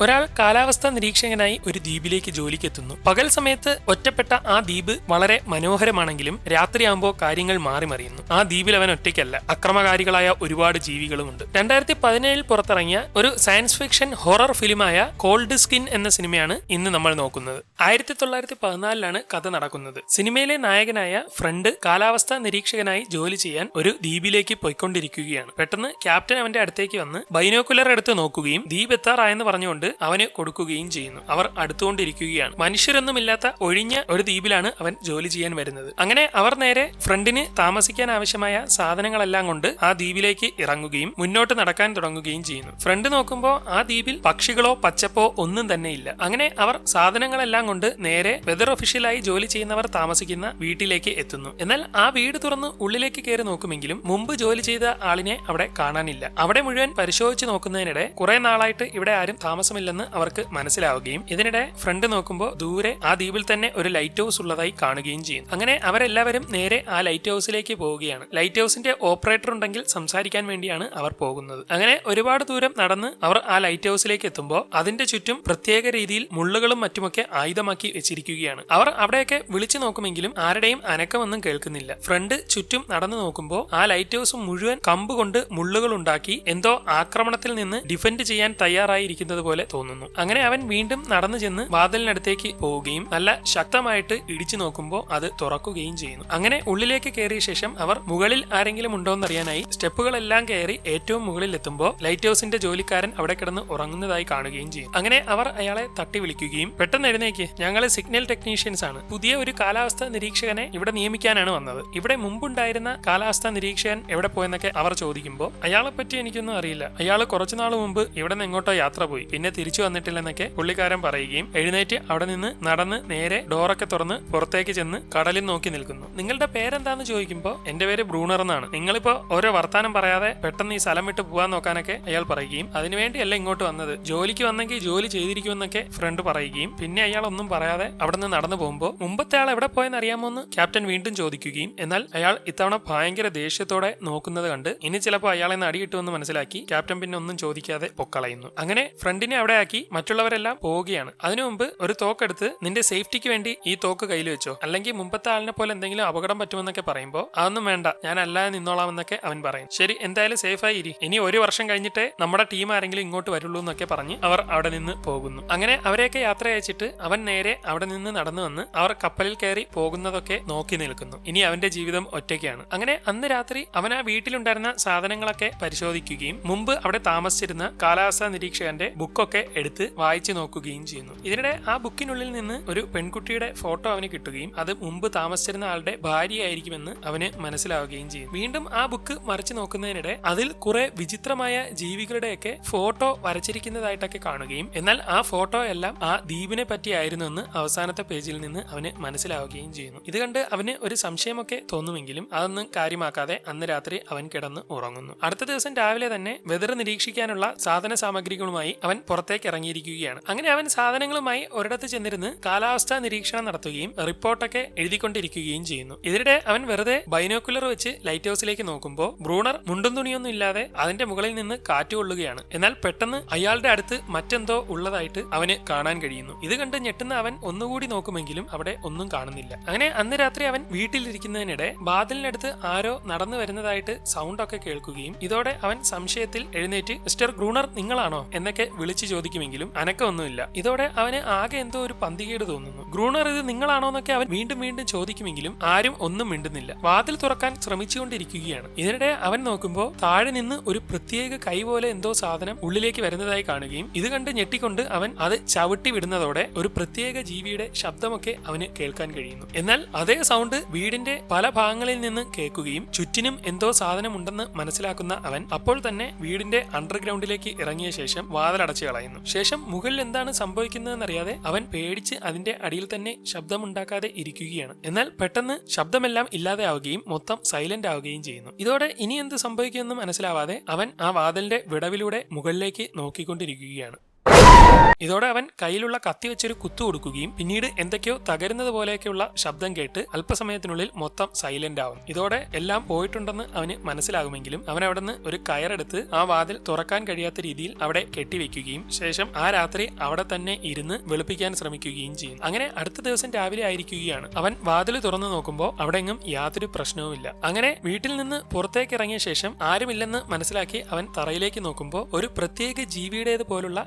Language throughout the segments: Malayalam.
ഒരാൾ കാലാവസ്ഥാ നിരീക്ഷകനായി ഒരു ദ്വീപിലേക്ക് ജോലിക്കെത്തുന്നു. പകൽ സമയത്ത് ഒറ്റപ്പെട്ട ആ ദ്വീപ് വളരെ മനോഹരമാണെങ്കിലും രാത്രിയാകുമ്പോൾ കാര്യങ്ങൾ മാറി മറിയുന്നു. ആ ദ്വീപിൽ അവൻ ഒറ്റയ്ക്കല്ല. അക്രമകാരികളായ ഒരുപാട് ജീവികളുമുണ്ട്. രണ്ടായിരത്തി പതിനേഴിൽ പുറത്തിറങ്ങിയ ഒരു സയൻസ് ഫിക്ഷൻ ഹൊറർ ഫിലിമായ കോൾഡ് സ്കിൻ എന്ന സിനിമയാണ് ഇന്ന് നമ്മൾ നോക്കുന്നത്. ആയിരത്തി തൊള്ളായിരത്തി പതിനാലിലാണ് കഥ നടക്കുന്നത്. സിനിമയിലെ നായകനായ ഫ്രണ്ട് കാലാവസ്ഥാ നിരീക്ഷകനായി ജോലി ചെയ്യാൻ ഒരു ദ്വീപിലേക്ക് പോയിക്കൊണ്ടിരിക്കുകയാണ്. പെട്ടെന്ന് ക്യാപ്റ്റൻ അവന്റെ അടുത്തേക്ക് വന്ന് ബൈനോക്കുലർ എടുത്ത് നോക്കുകയും ദ്വീപ് എത്താറായെന്ന് പറഞ്ഞുകൊണ്ട് അവന് കൊടുക്കുകയും ചെയ്യുന്നു. അവർ അടുത്തുകൊണ്ടിരിക്കുകയാണ്. മനുഷ്യരൊന്നുമില്ലാത്ത ഒഴിഞ്ഞ ഒരു ദ്വീപിലാണ് അവൻ ജോലി ചെയ്യാൻ വരുന്നത്. അങ്ങനെ അവർ നേരെ ഫ്രണ്ടിന് താമസിക്കാൻ ആവശ്യമായ സാധനങ്ങളെല്ലാം കൊണ്ട് ആ ദ്വീപിലേക്ക് ഇറങ്ങുകയും മുന്നോട്ട് നടക്കാൻ തുടങ്ങുകയും ചെയ്യുന്നു. ഫ്രണ്ട് നോക്കുമ്പോൾ ആ ദ്വീപിൽ പക്ഷികളോ പച്ചപ്പോ ഒന്നും തന്നെ ഇല്ല. അങ്ങനെ അവർ സാധനങ്ങളെല്ലാം കൊണ്ട് നേരെ വെതർ ഒഫീഷ്യലായി ജോലി ചെയ്യുന്നവർ താമസിക്കുന്ന വീട്ടിലേക്ക് എത്തുന്നു. എന്നാൽ ആ വീട് തുറന്ന് ഉള്ളിലേക്ക് കയറി നോക്കുമെങ്കിലും മുമ്പ് ജോലി ചെയ്ത ആളിനെ അവിടെ കാണാനില്ല. അവിടെ മുഴുവൻ പരിശോധിച്ച് നോക്കുന്നതിനിടെ കുറെ നാളായിട്ട് ഇവിടെ ആരും താമസമില്ലെന്ന് അവർക്ക് മനസ്സിലാവുകയും ഇതിനിടെ ഫ്രണ്ട് നോക്കുമ്പോൾ ദൂരെ ആ ദ്വീപിൽ തന്നെ ഒരു ലൈറ്റ് ഹൗസ് ഉള്ളതായി കാണുകയും ചെയ്യും. അങ്ങനെ അവരെല്ലാവരും നേരെ ആ ലൈറ്റ് ഹൗസിലേക്ക് പോവുകയാണ്. ലൈറ്റ് ഹൗസിന്റെ ഓപ്പറേറ്റർ ഉണ്ടെങ്കിൽ സംസാരിക്കാൻ വേണ്ടിയാണ് അവർ പോകുന്നത്. അങ്ങനെ ഒരുപാട് ദൂരം നടന്ന് അവർ ആ ലൈറ്റ് ഹൗസിലേക്ക് എത്തുമ്പോൾ അതിന്റെ ചുറ്റും പ്രത്യേക രീതിയിൽ മുള്ളുകളും മറ്റുമൊക്കെ ആയുധമാക്കി വെച്ചിരിക്കുകയാണ്. അവർ അവിടെയൊക്കെ വിളിച്ചു നോക്കുമെങ്കിലും ആരുടെയും അനക്കമൊന്നും കേൾക്കുന്നില്ല. ഫ്രണ്ട് ചുറ്റും നടന്നു നോക്കുമ്പോൾ ആ ലൈറ്റ് ഹൗസ് മുഴുവൻ കമ്പ് കൊണ്ട് മുള്ളുകൾ ഉണ്ടാക്കി എന്തോ ആക്രമണത്തിൽ നിന്ന് ഡിഫെൻഡ് ചെയ്യാൻ തയ്യാറായിരിക്കുന്നത് പോലെ തോന്നുന്നു. അങ്ങനെ അവൻ വീണ്ടും നടന്നു ചെന്ന് വാതിലിനടുത്തേക്ക് പോവുകയും നല്ല ശക്തമായിട്ട് ഇടിച്ചു നോക്കുമ്പോൾ അത് തുറക്കുകയും ചെയ്യുന്നു. അങ്ങനെ ഉള്ളിലേക്ക് കയറിയ ശേഷം അവർ മുകളിൽ ആരെങ്കിലും ഉണ്ടോയെന്നറിയാനായി സ്റ്റെപ്പുകളെല്ലാം കയറി ഏറ്റവും മുകളിൽ എത്തുമ്പോൾ ലൈറ്റ് ഹൗസിന്റെ ജോലിക്കാരൻ അവിടെ കിടന്ന് ഉറങ്ങുന്നതായി കാണുകയും ചെയ്യും. അങ്ങനെ അവർ അയാളെ തട്ടി വിളിക്കുകയും പെട്ടെന്ന് എഴുന്നേക്ക്. ഞങ്ങൾ സിഗ്നൽ ടെക്നീഷ്യൻസ് ആണ്. പുതിയ ഒരു കാലാവസ്ഥ നിരീക്ഷകനെ ഇവിടെ നിയമിക്കാനാണ് വന്നത്. ഇവിടെ മുമ്പുണ്ടായിരുന്ന കാലാവസ്ഥ നിരീക്ഷകൻ എവിടെ പോയെന്നൊക്കെ അവർ ചോദിക്കുമ്പോൾ അയാളെ പറ്റി എനിക്കൊന്നും അറിയില്ല. അയാൾ കുറച്ചുനാൾ മുമ്പ് ഇവിടെ നിന്ന് എങ്ങോട്ടോ യാത്ര പോയി. പിന്നെ തിരിച്ചു വന്നിട്ടില്ലെന്നൊക്കെ പുള്ളിക്കാരൻ പറയുകയും എഴുന്നേറ്റ് അവിടെ നിന്ന് നടന്ന് നേരെ ഡോറൊക്കെ തുറന്ന് പുറത്തേക്ക് ചെന്ന് കടലിൽ നോക്കി നിൽക്കുന്നു. നിങ്ങളുടെ പേരെന്താന്ന് ചോദിക്കുമ്പോൾ എന്റെ പേര് ബ്രൂണർ എന്നാണ്. നിങ്ങളിപ്പോ ഓരോ വർത്താനം പറയാതെ പെട്ടെന്ന് ഈ സ്ഥലം വിട്ട് പോകാൻ നോക്കാനൊക്കെ അയാൾ പറയുകയും അതിനുവേണ്ടിയല്ല ഇങ്ങോട്ട് വന്നത്. ജോലിക്ക് വന്നെങ്കിൽ ജോലി ചെയ്തിരിക്കുമെന്നൊക്കെ ഫ്രണ്ട് പറയുകയും പിന്നെ അയാൾ ഒന്നും പറയാതെ അവിടെ നിന്ന് നടന്നു പോകുമ്പോൾ മുമ്പത്തെ ആൾ എവിടെ പോയെന്ന് അറിയാമോ എന്ന് ക്യാപ്റ്റൻ വീണ്ടും ചോദിക്കുകയും എന്നാൽ അയാൾ ഇത്തവണ ഭയങ്കര ദേഷ്യത്തോടെ നോക്കുന്നത് കണ്ട് ഇനി ചിലപ്പോൾ അയാളെ നടി കിട്ടുമെന്ന് മനസ്സിലാക്കി ക്യാപ്റ്റൻ പിന്നെ ഒന്നും ചോദിക്കാതെ പൊക്കളയുന്നു. അങ്ങനെ ഫ്രണ്ടിനെ അവിടെ ആക്കി മറ്റുള്ളവരെല്ലാം പോവുകയാണ്. അതിനു മുമ്പ് ഒരു തോക്കെടുത്ത് നിന്റെ സേഫ്റ്റിക്ക് വേണ്ടി ഈ തോക്ക് കയ്യിൽ വെച്ചോ? അല്ലെങ്കിൽ മുമ്പത്തെ ആളിനെ പോലെ എന്തെങ്കിലും അപകടം പറ്റുമെന്നൊക്കെ പറയുമ്പോൾ അതൊന്നും വേണ്ട. ഞാൻ അല്ലാതെ നിന്നോളാം എന്നൊക്കെ അവൻ പറയും. ശരി എന്തായാലും സേഫ് ആയി ഇരി. ഇനി ഒരു വർഷം കഴിഞ്ഞിട്ടേ നമ്മുടെ ടീം ആരെങ്കിലും ഇങ്ങോട്ട് വരുള്ളൂ എന്നൊക്കെ പറഞ്ഞ് അവർ അവിടെ നിന്ന് പോകുന്നു. അങ്ങനെ അവരെയൊക്കെ യാത്ര അയച്ചിട്ട് അവൻ നേരെ അവിടെ നിന്ന് നടന്നു വന്ന് അവർ കപ്പലിൽ കയറി പോകുന്നതൊക്കെ നോക്കി നിൽക്കുന്നു. ഇനി അവന്റെ ജീവിതം ഒറ്റയ്ക്കാണ്. അങ്ങനെ അന്ന് രാത്രി അവൻ ആ വീട്ടിലുണ്ടായിരുന്ന സാധനങ്ങളൊക്കെ പരിശോധിക്കുകയും മുമ്പ് അവിടെ താമസിച്ചിരുന്ന കാലാവസ്ഥാ നിരീക്ഷകന്റെ ബുക്കൊക്കെ എടുത്ത് വായിച്ചു നോക്കുകയും ചെയ്യുന്നു. ഇതിനിടെ ആ ബുക്കിനുള്ളിൽ നിന്ന് ഒരു പെൺകുട്ടിയുടെ ഫോട്ടോ അവന് കിട്ടുകയും അത് മുമ്പ് താമസിച്ചിരുന്ന ആളുടെ ഭാര്യയായിരിക്കുമെന്ന് അവന് മനസ്സിലാവുകയും ചെയ്യും. വീണ്ടും ആ ബുക്ക് മറിച്ചു നോക്കുന്നതിനിടെ അതിൽ കുറെ വിചിത്രമായ ജീവികളുടെയൊക്കെ ഫോട്ടോ വരച്ചിരിക്കുന്നതായിട്ടൊക്കെ കാണുകയും എന്നാൽ ആ ഫോട്ടോ എല്ലാം ആ ദ്വീപിനെ പറ്റിയായിരുന്നു എന്ന് അവസാനത്തെ പേജിൽ നിന്ന് അവന് മനസ്സിലാവുകയും ചെയ്യുന്നു. ഇത് കണ്ട് അവന് ഒരു സംശയമൊക്കെ തോന്നുമെങ്കിലും അതൊന്നും കാര്യമാക്കാതെ അന്ന് രാത്രി അവൻ കിടന്ന് ഉറങ്ങുന്നു. അടുത്ത ദിവസം രാവിലെ തന്നെ വെതർ നിരീക്ഷിക്കാനുള്ള സാധന സാമഗ്രികളുമായി അവൻ പുറത്തേക്ക് ഇറങ്ങിയിരിക്കുകയാണ്. അങ്ങനെ അവൻ സാധനങ്ങളുമായി ഒരിടത്ത് ചെന്നിരുന്ന് കാലാവസ്ഥാ നിരീക്ഷണം നടത്തുകയും റിപ്പോർട്ടൊക്കെ എഴുതിക്കൊണ്ടിരിക്കുകയും ചെയ്യുന്നു. ഇതിനിടെ അവൻ വെറുതെ ബൈനോക്കുലർ വെച്ച് ലൈറ്റ് ഹൗസിലേക്ക് നോക്കുമ്പോൾ ബ്രൂണർ മുണ്ടും തുണിയൊന്നും ഇല്ലാതെ അതിന്റെ മുകളിൽ നിന്ന് കാറ്റ് കൊള്ളുകയാണ്. എന്നാൽ പെട്ടെന്ന് അയാളുടെ അടുത്ത് മറ്റെന്തോ ഉള്ളതായിട്ട് അവന് കാണാൻ കഴിയുന്നു. ഇത് കണ്ട് ഞെട്ടുന്ന അവൻ ഒന്നുകൂടി നോക്കുമെങ്കിലും അവിടെ ഒന്നും കാണുന്നില്ല. അങ്ങനെ അന്ന് രാത്രി അവൻ വീട്ടിലിരിക്കുന്നതിനിടെ ബാദലിനടുത്ത് ആരോ നടന്നു വരുന്നതായിട്ട് സൗണ്ട് ഒക്കെ കേൾക്കുകയും ഇതോടെ അവൻ സംശയത്തിൽ എഴുന്നേറ്റ് മിസ്റ്റർ ഗ്രൂണർ നിങ്ങളാണോ? എന്നൊക്കെ വിളിച്ചു ചോദിക്കുമെങ്കിലും അനക്കമൊന്നുമില്ല. ഇതോടെ അവന് ആകെ എന്തോ ഒരു പന്തികേട് തോന്നുന്നു. ഗ്രൂണർ ഇത് നിങ്ങളാണോ എന്നൊക്കെ അവൻ വീണ്ടും വീണ്ടും ചോദിക്കുമെങ്കിലും ആരും ഒന്നും മിണ്ടുന്നില്ല. വാതിൽ തുറക്കാൻ ശ്രമിച്ചുകൊണ്ടിരിക്കുകയാണ്. ഇതിനിടെ അവൻ നോക്കുമ്പോൾ താഴെ നിന്ന് ഒരു പ്രത്യേക കൈ പോലെ എന്തോ സാധനം ഉള്ളിലേക്ക് വരുന്നതായി കാണുകയും ഇത് കണ്ട് ഞെട്ടിക്കൊണ്ട് അവൻ അത് ചവിട്ടി വിടുന്നതോടെ ഒരു പ്രത്യേക ജീവിയുടെ ശബ്ദമൊക്കെ അവന് കേൾക്കാൻ കഴിയുന്നു. എന്നാൽ അതേ സൗണ്ട് വീടിന്റെ പല ഭാഗങ്ങളിൽ നിന്ന് കേൾക്കുകയും ചുറ്റിനും എന്തോ സാധനമുണ്ടെന്ന് മനസ്സിലാക്കുന്ന അവൻ അപ്പോൾ തന്നെ വീടിന്റെ അണ്ടർഗ്രൗണ്ടിലേക്ക് ഇറങ്ങിയ ശേഷം വാതിലടച്ചു കളയുന്നു. ശേഷം മുകളിൽ എന്താണ് സംഭവിക്കുന്നതെന്നറിയാതെ അവൻ പേടിച്ച് അതിന്റെ അടിയിൽ തന്നെ ശബ്ദമുണ്ടാക്കാതെ ഇരിക്കുകയാണ്. എന്നാൽ പെട്ടെന്ന് ശബ്ദമെല്ലാം ഇല്ലാതെയാവുകയും മൊത്തം സൈലന്റ് ആവുകയും ചെയ്യുന്നു. ഇതോടെ ഇനി എന്ത് സംഭവിക്കുമെന്ന് മനസ്സിലാവാതെ അവൻ ആ വാതിലിന്റെ വിടവിലൂടെ മുകളിലേക്ക് നോക്കിക്കൊണ്ടിരിക്കുകയാണ്. ഇതോടെ അവൻ കയ്യിലുള്ള കത്തി വെച്ചൊരു കുത്തു കൊടുക്കുകയും പിന്നീട് എന്തൊക്കെയോ തകരുന്നത് പോലെയൊക്കെയുള്ള ശബ്ദം കേട്ട് അല്പസമയത്തിനുള്ളിൽ മൊത്തം സൈലന്റ് ആവും. ഇതോടെ എല്ലാം പോയിട്ടുണ്ടെന്ന് അവന് മനസ്സിലാകുമെങ്കിലും അവൻ അവിടെ നിന്ന് ഒരു കയറെടുത്ത് ആ വാതിൽ തുറക്കാൻ കഴിയാത്ത രീതിയിൽ അവിടെ കെട്ടിവെക്കുകയും ശേഷം ആ രാത്രി അവിടെ തന്നെ ഇരുന്ന് വെളുപ്പിക്കാൻ ശ്രമിക്കുകയും ചെയ്യും. അങ്ങനെ അടുത്ത ദിവസം രാവിലെ ആയിരിക്കുകയാണ്. അവൻ വാതിൽ തുറന്നു നോക്കുമ്പോൾ അവിടെ എങ്ങും യാതൊരു പ്രശ്നവുമില്ല. അങ്ങനെ വീട്ടിൽ നിന്ന് പുറത്തേക്ക് ഇറങ്ങിയ ശേഷം ആരുമില്ലെന്ന് മനസ്സിലാക്കി അവൻ തറയിലേക്ക് നോക്കുമ്പോൾ ഒരു പ്രത്യേക ജീവിയുടേത് പോലുള്ള